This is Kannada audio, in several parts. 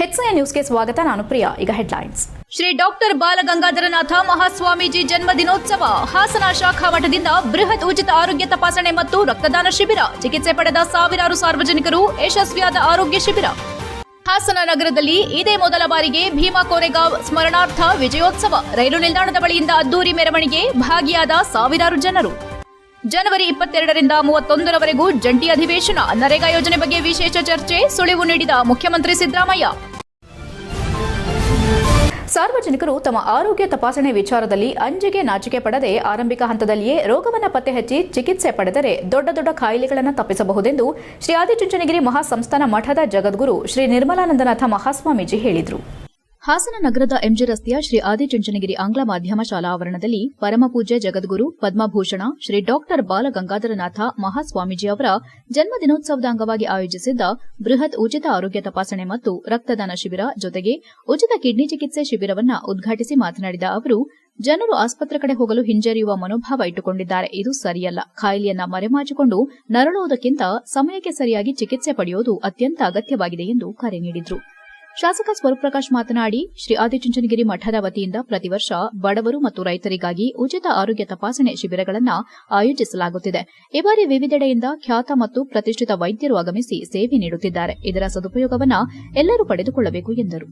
ಹೆಚ್ಐ ನ್ಯೂಸ್ಗೆ ಸ್ವಾಗತ, ನಾನು ಪ್ರಿಯಾ. ಈಗ ಹೆಡ್ಲೈನ್ಸ್. ಶ್ರೀ ಡಾಕ್ಟರ್ ಬಾಲಗಂಗಾಧರನಾಥ ಮಹಾಸ್ವಾಮೀಜಿ ಜನ್ಮ ದಿನೋತ್ಸವ ಹಾಸನ ಶಾಖಾ ಮಠದಿಂದ ಬೃಹತ್ ಉಚಿತ ಆರೋಗ್ಯ ತಪಾಸಣೆ ಮತ್ತು ರಕ್ತದಾನ ಶಿಬಿರ, ಚಿಕಿತ್ಸೆ ಪಡೆದ ಸಾವಿರಾರು ಸಾರ್ವಜನಿಕರು ಯಶಸ್ವಿಯಾದ ಆರೋಗ್ಯ ಶಿಬಿರ. ಹಾಸನ ನಗರದಲ್ಲಿ ಇದೇ ಮೊದಲ ಬಾರಿಗೆ ಭೀಮಾ ಕೋರೆಗಾಂವ್ ಸ್ಮರಣಾರ್ಥ ವಿಜಯೋತ್ಸವ, ರೈಲು ನಿಲ್ದಾಣದ ಬಳಿಯಿಂದ ಅದ್ದೂರಿ ಮೆರವಣಿಗೆ ಭಾಗಿಯಾದ ಸಾವಿರಾರು ಜನರು. ಜನವರಿ ಇಪ್ಪತ್ತೆರಡರಿಂದ ಮೂವತ್ತೊಂದರವರೆಗೂ ಜಂಟಿ ಅಧಿವೇಶನ ನರೇಗಾ ಯೋಜನೆ ಬಗ್ಗೆ ವಿಶೇಷ ಚರ್ಚೆ, ಸುಳಿವು ನೀಡಿದ ಮುಖ್ಯಮಂತ್ರಿ ಸಿದ್ದರಾಮಯ್ಯ. ಸಾರ್ವಜನಿಕರು ತಮ್ಮ ಆರೋಗ್ಯ ತಪಾಸಣೆ ವಿಚಾರದಲ್ಲಿ ಅಂಜಿಗೆ ನಾಚಿಕೆ ಪಡದೆ ಆರಂಭಿಕ ಹಂತದಲ್ಲಿಯೇ ರೋಗವನ್ನು ಪತ್ತೆ ಹಚ್ಚಿ ಚಿಕಿತ್ಸೆ ಪಡೆದರೆ ದೊಡ್ಡ ದೊಡ್ಡ ಕಾಯಿಲೆಗಳನ್ನು ತಪ್ಪಿಸಬಹುದೆಂದು ಶ್ರೀ ಆದಿಚುಂಚನಗಿರಿ ಮಹಾಸಂಸ್ಥಾನ ಮಠದ ಜಗದ್ಗುರು ಶ್ರೀ ನಿರ್ಮಲಾನಂದನಾಥ ಮಹಾಸ್ವಾಮೀಜಿ ಹೇಳಿದರು. ಹಾಸನ ನಗರದ ಎಂಜಿ ರಸ್ತೆಯ ಶ್ರೀ ಆದಿಚುಂಚನಗಿರಿ ಆಂಗ್ಲ ಮಾಧ್ಯಮ ಶಾಲಾ ಆವರಣದಲ್ಲಿ ಪರಮಪೂಜ್ಯ ಜಗದ್ಗುರು ಪದ್ಮಭೂಷಣ ಶ್ರೀ ಡಾಕ್ಟರ್ ಬಾಲಗಂಗಾಧರನಾಥ ಮಹಾಸ್ವಾಮೀಜಿ ಅವರ ಜನ್ಮ ದಿನೋತ್ಸವದ ಅಂಗವಾಗಿ ಆಯೋಜಿಸಿದ್ದ ಬೃಹತ್ ಉಚಿತ ಆರೋಗ್ಯ ತಪಾಸಣೆ ಮತ್ತು ರಕ್ತದಾನ ಶಿಬಿರ ಜೊತೆಗೆ ಉಚಿತ ಕಿಡ್ನಿ ಚಿಕಿತ್ಸೆ ಶಿಬಿರವನ್ನ ಉದ್ಘಾಟಿಸಿ ಮಾತನಾಡಿದ ಅವರು, ಜನರು ಆಸ್ಪತ್ರೆ ಕಡೆ ಹೋಗಲು ಹಿಂಜರಿಯುವ ಮನೋಭಾವ ಇಟ್ಟುಕೊಂಡಿದ್ದಾರೆ. ಇದು ಸರಿಯಲ್ಲ. ಖಾಯಿಲೆಯನ್ನ ಮರೆಮಾಚಿಕೊಂಡು ನರಳುವುದಕ್ಕಿಂತ ಸಮಯಕ್ಕೆ ಸರಿಯಾಗಿ ಚಿಕಿತ್ಸೆ ಪಡೆಯುವುದು ಅತ್ಯಂತ ಅಗತ್ಯವಾಗಿದೆ ಎಂದು ಕರೆ ನೀಡಿದರು. ಶಾಸಕ ಸ್ವರೂಪ್ರಕಾಶ್ ಮಾತನಾಡಿ, ಶ್ರೀ ಆದಿಚುಂಚನಗಿರಿ ಮಠದ ವತಿಯಿಂದ ಪ್ರತಿ ವರ್ಷ ಬಡವರು ಮತ್ತು ರೈತರಿಗಾಗಿ ಉಚಿತ ಆರೋಗ್ಯ ತಪಾಸಣೆ ಶಿಬಿರಗಳನ್ನು ಆಯೋಜಿಸಲಾಗುತ್ತಿದೆ. ಈ ಬಾರಿ ವಿವಿಧೆಡೆಯಿಂದ ಖ್ಯಾತ ಮತ್ತು ಪ್ರತಿಷ್ಠಿತ ವೈದ್ಯರು ಆಗಮಿಸಿ ಸೇವೆ ನೀಡುತ್ತಿದ್ದಾರೆ. ಇದರ ಸದುಪಯೋಗವನ್ನು ಎಲ್ಲರೂ ಪಡೆದುಕೊಳ್ಳಬೇಕು ಎಂದರು.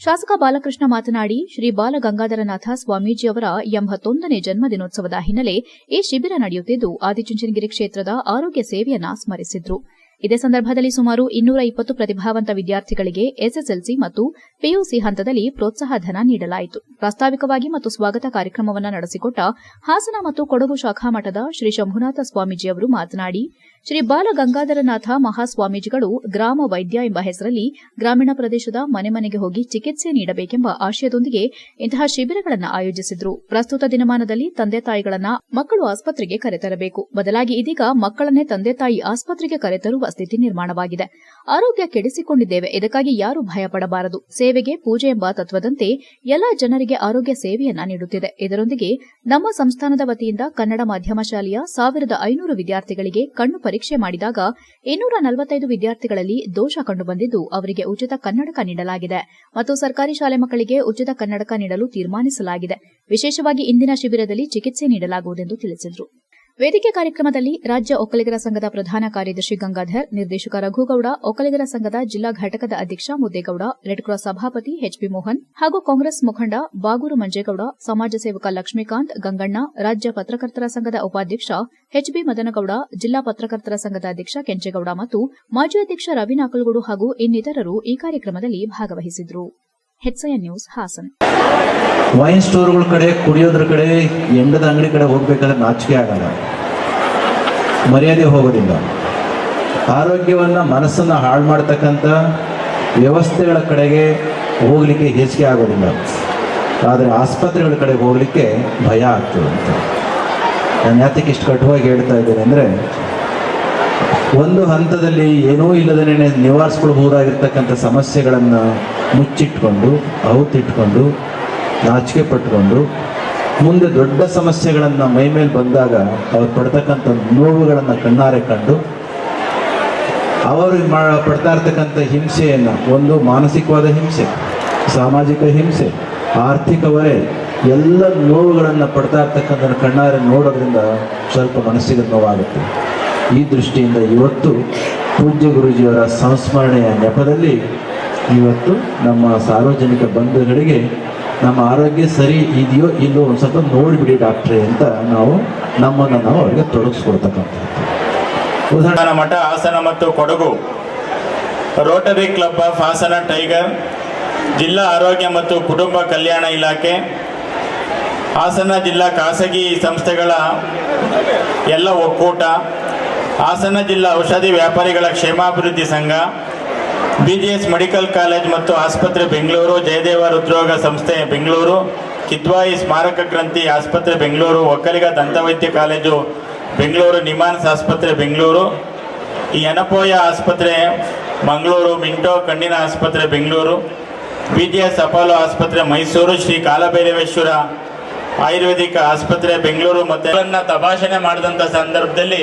ಶಾಸಕ ಬಾಲಕೃಷ್ಣ ಮಾತನಾಡಿ, ಶ್ರೀ ಬಾಲಗಂಗಾಧರನಾಥ ಸ್ವಾಮೀಜಿಯವರ ಎಂಬತ್ತೊಂದನೇ ಜನ್ಮ ದಿನೋತ್ಸವದ ಹಿನ್ನೆಲೆ ಈ ಶಿಬಿರ ನಡೆಯುತ್ತಿದ್ದು, ಆದಿಚುಂಚನಗಿರಿ ಕ್ಷೇತ್ರದ ಆರೋಗ್ಯ ಸೇವೆಯನ್ನು ಸ್ಮರಿಸಿದ್ರು. ಇದೇ ಸಂದರ್ಭದಲ್ಲಿ ಸುಮಾರು ಇನ್ನೂರ ಇಪ್ಪತ್ತು ಪ್ರತಿಭಾವಂತ ವಿದ್ಯಾರ್ಥಿಗಳಿಗೆ ಎಸ್ಎಸ್ಎಲ್ಸಿ ಮತ್ತು ಪಿಯುಸಿ ಹಂತದಲ್ಲಿ ಪ್ರೋತ್ಸಾಹ ಧನ ನೀಡಲಾಯಿತು. ಪ್ರಾಸ್ತಾವಿಕವಾಗಿ ಮತ್ತು ಸ್ವಾಗತ ಕಾರ್ಯಕ್ರಮವನ್ನು ನಡೆಸಿಕೊಟ್ಟ ಹಾಸನ ಮತ್ತು ಕೊಡಗು ಶಾಖಾ ಮಠದ ಶ್ರೀ ಶಂಭುನಾಥ ಸ್ವಾಮೀಜಿ ಅವರು ಮಾತನಾಡಿ ಶ್ರೀ ಬಾಲಗಂಗಾಧರನಾಥ ಮಹಾಸ್ವಾಮೀಜಿಗಳು ಗ್ರಾಮ ವೈದ್ಯ ಎಂಬ ಹೆಸರಲ್ಲಿ ಗ್ರಾಮೀಣ ಪ್ರದೇಶದ ಮನೆ ಮನೆಗೆ ಹೋಗಿ ಚಿಕಿತ್ಸೆ ನೀಡಬೇಕೆಂಬ ಆಶಯದೊಂದಿಗೆ ಇಂತಹ ಶಿಬಿರಗಳನ್ನು ಆಯೋಜಿಸಿದ್ರು. ಪ್ರಸ್ತುತ ದಿನಮಾನದಲ್ಲಿ ತಂದೆ ತಾಯಿಗಳನ್ನ ಮಕ್ಕಳು ಆಸ್ಪತ್ರೆಗೆ ಕರೆತರಬೇಕು. ಬದಲಾಗಿ ಇದೀಗ ಮಕ್ಕಳನ್ನೇ ತಂದೆ ತಾಯಿ ಆಸ್ಪತ್ರೆಗೆ ಕರೆತರುವ ಸ್ಥಿತಿ ನಿರ್ಮಾಣವಾಗಿದೆ. ಆರೋಗ್ಯ ಕೆಡಿಸಿಕೊಂಡಿದ್ದೇವೆ. ಇದಕ್ಕಾಗಿ ಯಾರು ಭಯಪಡಬಾರದು. ಸೇವೆಗೆ ಪೂಜೆ ಎಂಬ ತತ್ವದಂತೆ ಎಲ್ಲ ಜನರಿಗೆ ಆರೋಗ್ಯ ಸೇವೆಯನ್ನ ನೀಡುತ್ತಿದೆ. ಇದರೊಂದಿಗೆ ನಮ್ಮ ಸಂಸ್ಥಾನದ ವತಿಯಿಂದ ಕನ್ನಡ ಮಾಧ್ಯಮ ಶಾಲೆಯ ಸಾವಿರದ ಐನೂರು ವಿದ್ಯಾರ್ಥಿಗಳಿಗೆ ಕಣ್ಣು ಪರೀಕ್ಷೆ ಮಾಡಿದಾಗ ಇನ್ನೂರ ನಲವತ್ತೈದು ವಿದ್ಯಾರ್ಥಿಗಳಲ್ಲಿ ದೋಷ ಕಂಡುಬಂದಿದ್ದು ಅವರಿಗೆ ಉಚಿತ ಕನ್ನಡಕ ನೀಡಲಾಗಿದೆ ಮತ್ತು ಸರ್ಕಾರಿ ಶಾಲೆ ಮಕ್ಕಳಿಗೆ ಉಚಿತ ಕನ್ನಡಕ ನೀಡಲು ತೀರ್ಮಾನಿಸಲಾಗಿದೆ. ವಿಶೇಷವಾಗಿ ಇಂದಿನ ಶಿಬಿರದಲ್ಲಿ ಚಿಕಿತ್ಸೆ ನೀಡಲಾಗುವುದೆಂದು ತಿಳಿಸಿದರು. ವೇದಿಕೆ ಕಾರ್ಯಕ್ರಮದಲ್ಲಿ ರಾಜ್ಯ ಒಕ್ಕಲಿಗರ ಸಂಘದ ಪ್ರಧಾನ ಕಾರ್ಯದರ್ಶಿ ಗಂಗಾಧರ್, ನಿರ್ದೇಶಕ ರಘುಗೌಡ, ಒಕ್ಕಲಿಗರ ಸಂಘದ ಜಿಲ್ಲಾ ಘಟಕದ ಅಧ್ಯಕ್ಷ ಮುದ್ದೇಗೌಡ, ರೆಡ್ ಕ್ರಾಸ್ ಸಭಾಪತಿ ಎಚ್ಪಿ ಮೋಹನ್ ಹಾಗೂ ಕಾಂಗ್ರೆಸ್ ಮುಖಂಡ ಬಾಗೂರು ಮಂಜೇಗೌಡ, ಸಮಾಜ ಸೇವಕ ಲಕ್ಷ್ಮೀಕಾಂತ್, ಗಂಗಣ್ಣ, ರಾಜ್ಯ ಪತ್ರಕರ್ತರ ಸಂಘದ ಉಪಾಧ್ಯಕ್ಷ ಎಚ್ಬಿ ಮದನಗೌಡ, ಜಿಲ್ಲಾ ಪತ್ರಕರ್ತರ ಸಂಘದ ಅಧ್ಯಕ್ಷ ಕೆಂಚೇಗೌಡ ಮತ್ತು ಮಾಜಿ ಅಧ್ಯಕ್ಷ ರವಿ ನಾಕಲ್ಗೂಡು ಹಾಗೂ ಇನ್ನಿತರರು ಈ ಕಾರ್ಯಕ್ರಮದಲ್ಲಿ ಭಾಗವಹಿಸಿದ್ರು. HIN news Hassan. ವೈನ್ ಸ್ಟೋರ್ಗಳ ಕಡೆ, ಕುಡಿಯೋದ್ರ ಕಡೆ, ಎಂಡದ ಅಂಗಡಿ ಕಡೆ ಹೋಗ್ಬೇಕಾದ್ರೆ ನಾಚಿಕೆ ಆಗಲ್ಲ. ಮರ್ಯಾದೆ ಹೋಗೋದಿಲ್ಲ. ಆರೋಗ್ಯವನ್ನ, ಮನಸ್ಸನ್ನ ಹಾಳು ಮಾಡ್ತಕ್ಕಂಥ ವ್ಯವಸ್ಥೆಗಳ ಕಡೆಗೆ ಹೋಗಲಿಕ್ಕೆ ಹೆಚ್ಚಿಗೆ ಆಗೋದಿಲ್ಲ. ಆದರೆ ಆಸ್ಪತ್ರೆಗಳ ಕಡೆ ಹೋಗಲಿಕ್ಕೆ ಭಯ ಆಗ್ತದೆ ಅಂತ. ನಾನು ಯಾತಕ್ಕೆ ಇಷ್ಟು ಕಠುವಾಗಿ ಹೇಳ್ತಾ ಇದ್ದೇನೆ ಅಂದರೆ, ಒಂದು ಹಂತದಲ್ಲಿ ಏನೂ ಇಲ್ಲದೇ ನಿವಾರಿಸ್ಕೊಳ್ಬಹುದಾಗಿರ್ತಕ್ಕಂಥ ಸಮಸ್ಯೆಗಳನ್ನು ಮುಚ್ಚಿಟ್ಕೊಂಡು ಅವತ್ತಿಟ್ಕೊಂಡು ನಾಚಿಕೆ ಪಟ್ಕೊಂಡು ಮುಂದೆ ದೊಡ್ಡ ಸಮಸ್ಯೆಗಳನ್ನು ಮೈಮೇಲೆ ಬಂದಾಗ ಅವ್ರು ಪಡ್ತಕ್ಕಂಥ ನೋವುಗಳನ್ನು ಕಣ್ಣಾರೆ ಕಂಡು, ಅವರು ಪಡ್ತಾ ಇರ್ತಕ್ಕಂಥ ಹಿಂಸೆಯನ್ನು, ಒಂದು ಮಾನಸಿಕವಾದ ಹಿಂಸೆ, ಸಾಮಾಜಿಕ ಹಿಂಸೆ, ಆರ್ಥಿಕ ಹೊರೆ, ಎಲ್ಲ ನೋವುಗಳನ್ನು ಪಡ್ತಾ ಇರ್ತಕ್ಕಂಥ ಕಣ್ಣಾರೆ ನೋಡೋದ್ರಿಂದ ಸ್ವಲ್ಪ ಮನಸ್ಸಿಗೆ ನೋವಾಗುತ್ತೆ. ಈ ದೃಷ್ಟಿಯಿಂದ ಇವತ್ತು ಪೂಜ್ಯ ಗುರುಜಿಯವರ ಸಂಸ್ಮರಣೆಯ ನೆಪದಲ್ಲಿ ಇವತ್ತು ನಮ್ಮ ಸಾರ್ವಜನಿಕ ಬಂಧುಗಳಿಗೆ ನಮ್ಮ ಆರೋಗ್ಯ ಸರಿ ಇದೆಯೋ ಇಲ್ಲೋ ಒಂದು ಸ್ವಲ್ಪ ನೋಡಿಬಿಡಿ ಡಾಕ್ಟ್ರೇ ಅಂತ ನಾವು ನಮ್ಮನ್ನು ನಾವು ಅವರಿಗೆ ತೊಡಗಿಸ್ಕೊಳ್ತಕ್ಕಂಥದ್ದು ಉದಾಹರಣೆ ಮಠ, ಹಾಸನ ಮತ್ತು Kodagu. Rotary club of Hassan tiger, ಜಿಲ್ಲಾ ಆರೋಗ್ಯ ಮತ್ತು ಕುಟುಂಬ ಕಲ್ಯಾಣ ಇಲಾಖೆ, ಹಾಸನ ಜಿಲ್ಲಾ ಖಾಸಗಿ ಸಂಸ್ಥೆಗಳ ಎಲ್ಲ ಒಕ್ಕೂಟ, ಹಾಸನ ಜಿಲ್ಲಾ ಔಷಧಿ ವ್ಯಾಪಾರಿಗಳ ಕ್ಷೇಮಾಭಿವೃದ್ಧಿ ಸಂಘ B G S medical college ಮತ್ತು ಆಸ್ಪತ್ರೆ ಬೆಂಗಳೂರು, ಜಯದೇವ ಹೃದ್ರೋಗ ಸಂಸ್ಥೆ ಬೆಂಗಳೂರು, ಕಿದ್ವಾಯಿ ಸ್ಮಾರಕ ಗ್ರಂಥಿ ಆಸ್ಪತ್ರೆ ಬೆಂಗಳೂರು, ಒಕ್ಕಲಿಗ ದಂತವೈದ್ಯ ಕಾಲೇಜು ಬೆಂಗಳೂರು, ನಿಮಾನ್ಸ್ ಆಸ್ಪತ್ರೆ ಬೆಂಗಳೂರು ಈ ಅನಪೋಯ ಆಸ್ಪತ್ರೆ ಮಂಗಳೂರು, ಮಿಂಟೋ ಕಣ್ಣಿನ ಆಸ್ಪತ್ರೆ Bengaluru B G S Apollo ಆಸ್ಪತ್ರೆ ಮೈಸೂರು, ಶ್ರೀ ಕಾಲಭೈರವೇಶ್ವರ ಆಯುರ್ವೇದಿಕ ಆಸ್ಪತ್ರೆ ಬೆಂಗಳೂರು ಮತ್ತು ತಪಾಸಣೆ ಮಾಡಿದಂಥ ಸಂದರ್ಭದಲ್ಲಿ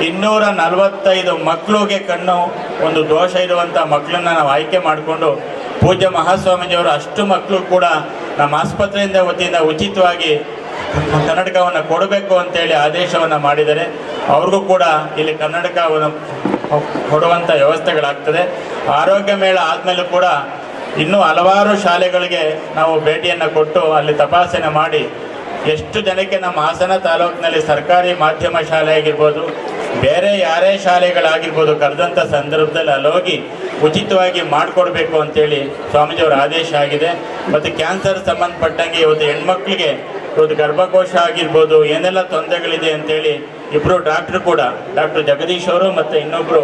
ಇನ್ನೂರ ನಲವತ್ತೈದು ಮಕ್ಕಳಿಗೆ ಕಣ್ಣು ಒಂದು ದೋಷ ಇರುವಂಥ ಮಕ್ಕಳನ್ನ ನಾವು ಆಯ್ಕೆ ಮಾಡಿಕೊಂಡು ಪೂಜ್ಯ ಮಹಾಸ್ವಾಮೀಜಿಯವರು ಅಷ್ಟು ಮಕ್ಕಳು ಕೂಡ ನಮ್ಮ ಆಸ್ಪತ್ರೆಯಿಂದ ವತಿಯಿಂದ ಉಚಿತವಾಗಿ ಕನ್ನಡಕವನ್ನು ಕೊಡಬೇಕು ಅಂತೇಳಿ ಆದೇಶವನ್ನು ಮಾಡಿದರೆ ಅವ್ರಿಗೂ ಕೂಡ ಇಲ್ಲಿ ಕನ್ನಡಕವನ್ನು ಕೊಡುವಂಥ ವ್ಯವಸ್ಥೆಗಳಾಗ್ತದೆ. ಆರೋಗ್ಯ ಮೇಳ ಆದಮೇಲೂ ಕೂಡ ಇನ್ನೂ ಹಲವಾರು ಶಾಲೆಗಳಿಗೆ ನಾವು ಭೇಟಿಯನ್ನು ಕೊಟ್ಟು ಅಲ್ಲಿ ತಪಾಸಣೆ ಮಾಡಿ ಎಷ್ಟು ಜನಕ್ಕೆ ನಮ್ಮ ಹಾಸನ ತಾಲೂಕಿನಲ್ಲಿ ಸರ್ಕಾರಿ ಮಾಧ್ಯಮ ಶಾಲೆ ಆಗಿರ್ಬೋದು ಬೇರೆ ಯಾರೇ ಶಾಲೆಗಳಾಗಿರ್ಬೋದು ಕರೆದಂಥ ಸಂದರ್ಭದಲ್ಲಿ ಅಲ್ಲೋಗಿ ಉಚಿತವಾಗಿ ಮಾಡಿಕೊಡ್ಬೇಕು ಅಂತೇಳಿ ಸ್ವಾಮೀಜಿಯವರ ಆದೇಶ ಆಗಿದೆ. ಮತ್ತು ಕ್ಯಾನ್ಸರ್ ಸಂಬಂಧಪಟ್ಟಂಗೆ ಇವತ್ತು ಹೆಣ್ಮಕ್ಳಿಗೆ ಇವತ್ತು ಗರ್ಭಕೋಶ ಆಗಿರ್ಬೋದು, ಏನೆಲ್ಲ ತೊಂದರೆಗಳಿದೆ ಅಂತೇಳಿ ಇಬ್ಬರು ಡಾಕ್ಟ್ರು ಕೂಡ, ಡಾಕ್ಟರ್ ಜಗದೀಶ್ ಅವರು ಮತ್ತು ಇನ್ನೊಬ್ಬರು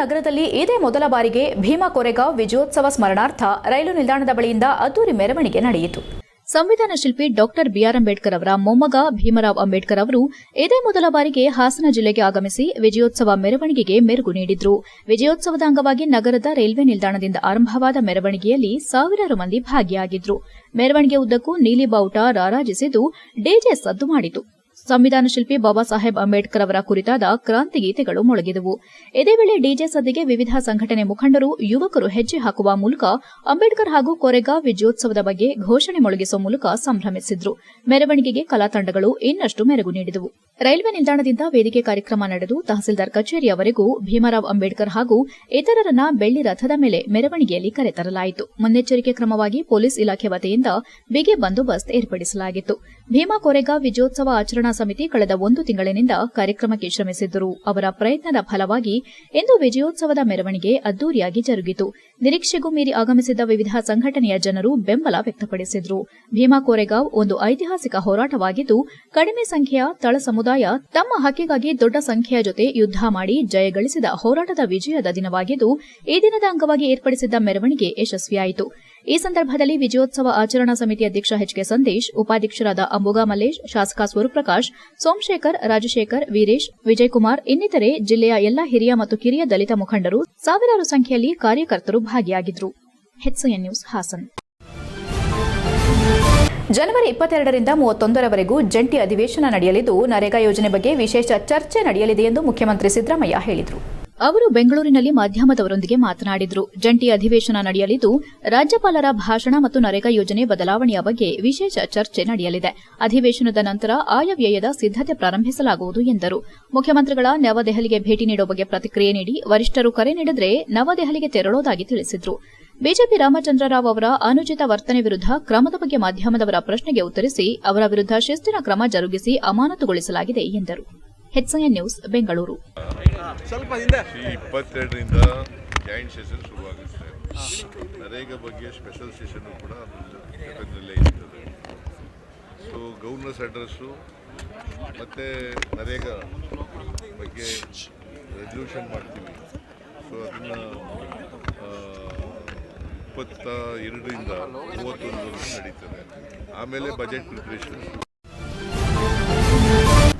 ನಗರದಲ್ಲಿ ಇದೇ ಮೊದಲ ಬಾರಿಗೆ ಭೀಮಾ ಕೊರೆಗಾಂವ್ ವಿಜಯೋತ್ಸವ ಸ್ಮರಣಾರ್ಥ ರೈಲು ನಿಲ್ದಾಣದ ಬಳಿಯಿಂದ ಅದ್ದೂರಿ ಮೆರವಣಿಗೆ ನಡೆಯಿತು. ಸಂವಿಧಾನ ಶಿಲ್ಪಿ ಡಾಕ್ಟರ್ ಬಿಆರ್ ಅಂಬೇಡ್ಕರ್ ಅವರ ಮೊಮ್ಮಗ ಭೀಮರಾವ್ ಅಂಬೇಡ್ಕರ್ ಅವರು ಇದೇ ಮೊದಲ ಬಾರಿಗೆ ಹಾಸನ ಜಿಲ್ಲೆಗೆ ಆಗಮಿಸಿ ವಿಜಯೋತ್ಸವ ಮೆರವಣಿಗೆಗೆ ಮೆರುಗು ನೀಡಿದ್ರು. ವಿಜಯೋತ್ಸವದ ಅಂಗವಾಗಿ ನಗರದ ರೈಲ್ವೆ ನಿಲ್ದಾಣದಿಂದ ಆರಂಭವಾದ ಮೆರವಣಿಗೆಯಲ್ಲಿ ಸಾವಿರಾರು ಮಂದಿ ಭಾಗಿಯಾಗಿದ್ರು. ಮೆರವಣಿಗೆ ಉದ್ದಕ್ಕೂ ನೀಲಿ ಬಾವುಟ ರಾರಾಜಿಸಿದ್ದು ಡಿಜೆ ಸದ್ದು ಮಾಡಿತು. ಸಂವಿಧಾನ ಶಿಲ್ಪಿ ಬಾಬಾ ಸಾಹೇಬ್ ಅಂಬೇಡ್ಕರ್ ಅವರ ಕುರಿತಾದ ಕ್ರಾಂತಿ ಗೀತೆಗಳು ಮೊಳಗಿದವು. ಇದೇ ವೇಳೆ ಡಿಜೆ ಸದ್ದಿಗೆ ವಿವಿಧ ಸಂಘಟನೆ ಮುಖಂಡರು, ಯುವಕರು ಹೆಜ್ಜೆ ಹಾಕುವ ಮೂಲಕ ಅಂಬೇಡ್ಕರ್ ಹಾಗೂ ಕೊರೆಗಾ ವಿಜಯೋತ್ಸವದ ಬಗ್ಗೆ ಘೋಷಣೆ ಮೊಳಗಿಸುವ ಮೂಲಕ ಸಂಭ್ರಮಿಸಿದ್ರು. ಮೆರವಣಿಗೆಗೆ ಕಲಾ ತಂಡಗಳು ಇನ್ನಷ್ಟು ಮೆರಗು ನೀಡಿದವು. ರೈಲ್ವೆ ನಿಲ್ದಾಣದಿಂದ ವೇದಿಕೆ ಕಾರ್ಯಕ್ರಮ ನಡೆದು ತಹಸೀಲ್ದಾರ್ ಕಚೇರಿಯವರೆಗೂ ಭೀಮರಾವ್ ಅಂಬೇಡ್ಕರ್ ಹಾಗೂ ಇತರರನ್ನ ಬೆಳ್ಳಿ ರಥದ ಮೇಲೆ ಮೆರವಣಿಗೆಯಲ್ಲಿ ಕರೆತರಲಾಯಿತು. ಮುನ್ನೆಚ್ಚರಿಕೆ ಕ್ರಮವಾಗಿ ಪೊಲೀಸ್ ಇಲಾಖೆ ವತಿಯಿಂದ ಬಿಗಿ ಬಂದೋಬಸ್ತ್ ಏರ್ಪಡಿಸಲಾಗಿತ್ತು. ಭೀಮಾ ಕೊರೆಗಾವ್ ವಿಜಯೋತ್ಸವ ಆಚರಣಾ ಸಮಿತಿ ಕಳೆದ ಒಂದು ತಿಂಗಳಿನಿಂದ ಕಾರ್ಯಕ್ರಮಕ್ಕೆ ಶ್ರಮಿಸಿದ್ದರು. ಅವರ ಪ್ರಯತ್ನದ ಫಲವಾಗಿ ಇಂದು ವಿಜಯೋತ್ಸವದ ಮೆರವಣಿಗೆ ಅದ್ದೂರಿಯಾಗಿ ಜರುಗಿತು. ನಿರೀಕ್ಷೆಗೂ ಮೀರಿ ಆಗಮಿಸಿದ್ದ ವಿವಿಧ ಸಂಘಟನೆಯ ಜನರು ಬೆಂಬಲ ವ್ಯಕ್ತಪಡಿಸಿದರು. ಭೀಮಾ ಕೋರೆಗಾಂವ್ ಒಂದು ಐತಿಹಾಸಿಕ ಹೋರಾಟವಾಗಿದ್ದು, ಕಡಿಮೆ ಸಂಖ್ಯೆಯ ತಳ ಸಮುದಾಯ ತಮ್ಮ ಹಕ್ಕಿಗಾಗಿ ದೊಡ್ಡ ಸಂಖ್ಯೆಯ ಜೊತೆ ಯುದ್ಧ ಮಾಡಿ ಜಯಗಳಿಸಿದ ಹೋರಾಟದ ವಿಜಯದ ದಿನವಾಗಿದ್ದು, ಈ ದಿನದ ಅಂಗವಾಗಿ ಏರ್ಪಡಿಸಿದ್ದ ಮೆರವಣಿಗೆ ಯಶಸ್ವಿಯಾಯಿತು. ಈ ಸಂದರ್ಭದಲ್ಲಿ ವಿಜಯೋತ್ಸವ ಆಚರಣಾ ಸಮಿತಿ ಅಧ್ಯಕ್ಷ ಹೆಚ್ಕೆ ಸಂದೇಶ್, ಉಪಾಧ್ಯಕ್ಷರಾದ ಅಂಬುಗಾ ಮಲ್ಲೇಶ್, ಶಾಸಕ ಸ್ವರೂಪ್ರಕಾಶ್, ಸೋಮಶೇಖರ್, ರಾಜಶೇಖರ್, ವೀರೇಶ್, ವಿಜಯಕುಮಾರ್ ಇನ್ನಿತರೆ ಜಿಲ್ಲೆಯ ಎಲ್ಲಾ ಹಿರಿಯ ಮತ್ತು ಕಿರಿಯ ದಲಿತ ಮುಖಂಡರು ಸಾವಿರಾರು ಸಂಖ್ಯೆಯಲ್ಲಿ ಕಾರ್ಯಕರ್ತರು ಭಾಗಿಯಾಗಿದ್ದರು ನ್ಯೂಸ್ ಹಾಸನ್. ಜನವರಿ ಇಪ್ಪತ್ತೆರಡರಿಂದ ಮೂವತ್ತೊಂದರವರೆಗೂ ಜಂಟಿ ಅಧಿವೇಶನ ನಡೆಯಲಿದ್ದು, ನರೇಗಾ ಯೋಜನೆ ಬಗ್ಗೆ ವಿಶೇಷ ಚರ್ಚೆ ನಡೆಯಲಿದೆ ಎಂದು ಮುಖ್ಯಮಂತ್ರಿ ಸಿದ್ದರಾಮಯ್ಯ ಹೇಳಿದರು. ಅವರು ಬೆಂಗಳೂರಿನಲ್ಲಿ ಮಾಧ್ಯಮದವರೊಂದಿಗೆ ಮಾತನಾಡಿದರು. ಜಂಟಿ ಅಧಿವೇಶನ ನಡೆಯಲಿದ್ದು, ರಾಜ್ಯಪಾಲರ ಭಾಷಣ ಮತ್ತು ನರೇಗಾ ಯೋಜನೆ ಬದಲಾವಣೆಯ ಬಗ್ಗೆ ವಿಶೇಷ ಚರ್ಚೆ ನಡೆಯಲಿದೆ. ಅಧಿವೇಶನದ ನಂತರ ಆಯವ್ಯಯದ ಸಿದ್ದತೆ ಪ್ರಾರಂಭಿಸಲಾಗುವುದು ಎಂದರು. ಮುಖ್ಯಮಂತ್ರಿಗಳ ನವದೆಹಲಿಗೆ ಭೇಟಿ ನೀಡುವ ಬಗ್ಗೆ ಪ್ರತಿಕ್ರಿಯೆ ನೀಡಿ ವರಿಷ್ಠರು ಕರೆ ನೀಡಿದರೆ ನವದೆಹಲಿಗೆ ತೆರಳೋದಾಗಿ ತಿಳಿಸಿದರು. ಬಿಜೆಪಿ ರಾಮಚಂದ್ರರಾವ್ ಅವರ ಅನುಚಿತ ವರ್ತನೆ ವಿರುದ್ಧ ಕ್ರಮದ ಬಗ್ಗೆ ಮಾಧ್ಯಮದವರ ಪ್ರಶ್ನೆಗೆ ಉತ್ತರಿಸಿ ಅವರ ವಿರುದ್ಧ ಶಿಸ್ತಿನ ಕ್ರಮ ಜರುಗಿಸಿ ಅಮಾನತುಗೊಳಿಸಲಾಗಿದೆ ಎಂದರು. ನ್ಯೂಸ್, ಬೆಂಗಳೂರು. ಈ ಇಪ್ಪತ್ತೆರಡರಿಂದ ಜಾಯಿಂಟ್ ಸೆಷನ್ ಶುರುವಾಗುತ್ತೆ. ನರೇಗಾ ಬಗ್ಗೆ ಸ್ಪೆಷಲ್ ಸೆಷನ್ ಕೂಡ ಇರ್ತದೆ. ಸೊ ಗವರ್ನರ್ಸ್ ಅಡ್ರೆಸ್ಸು ಮತ್ತು ನರೇಗಾ ಬಗ್ಗೆ ರೆಸಲ್ಯೂಷನ್ ಮಾಡ್ತೀವಿ. ಸೊ ಅದನ್ನು ಇಪ್ಪತ್ತ ಎರಡರಿಂದ ಮೂವತ್ತೊಂದು ನಡೀತದೆ. ಆಮೇಲೆ ಬಜೆಟ್ ಪ್ರಿಪ್ರೇಷನ್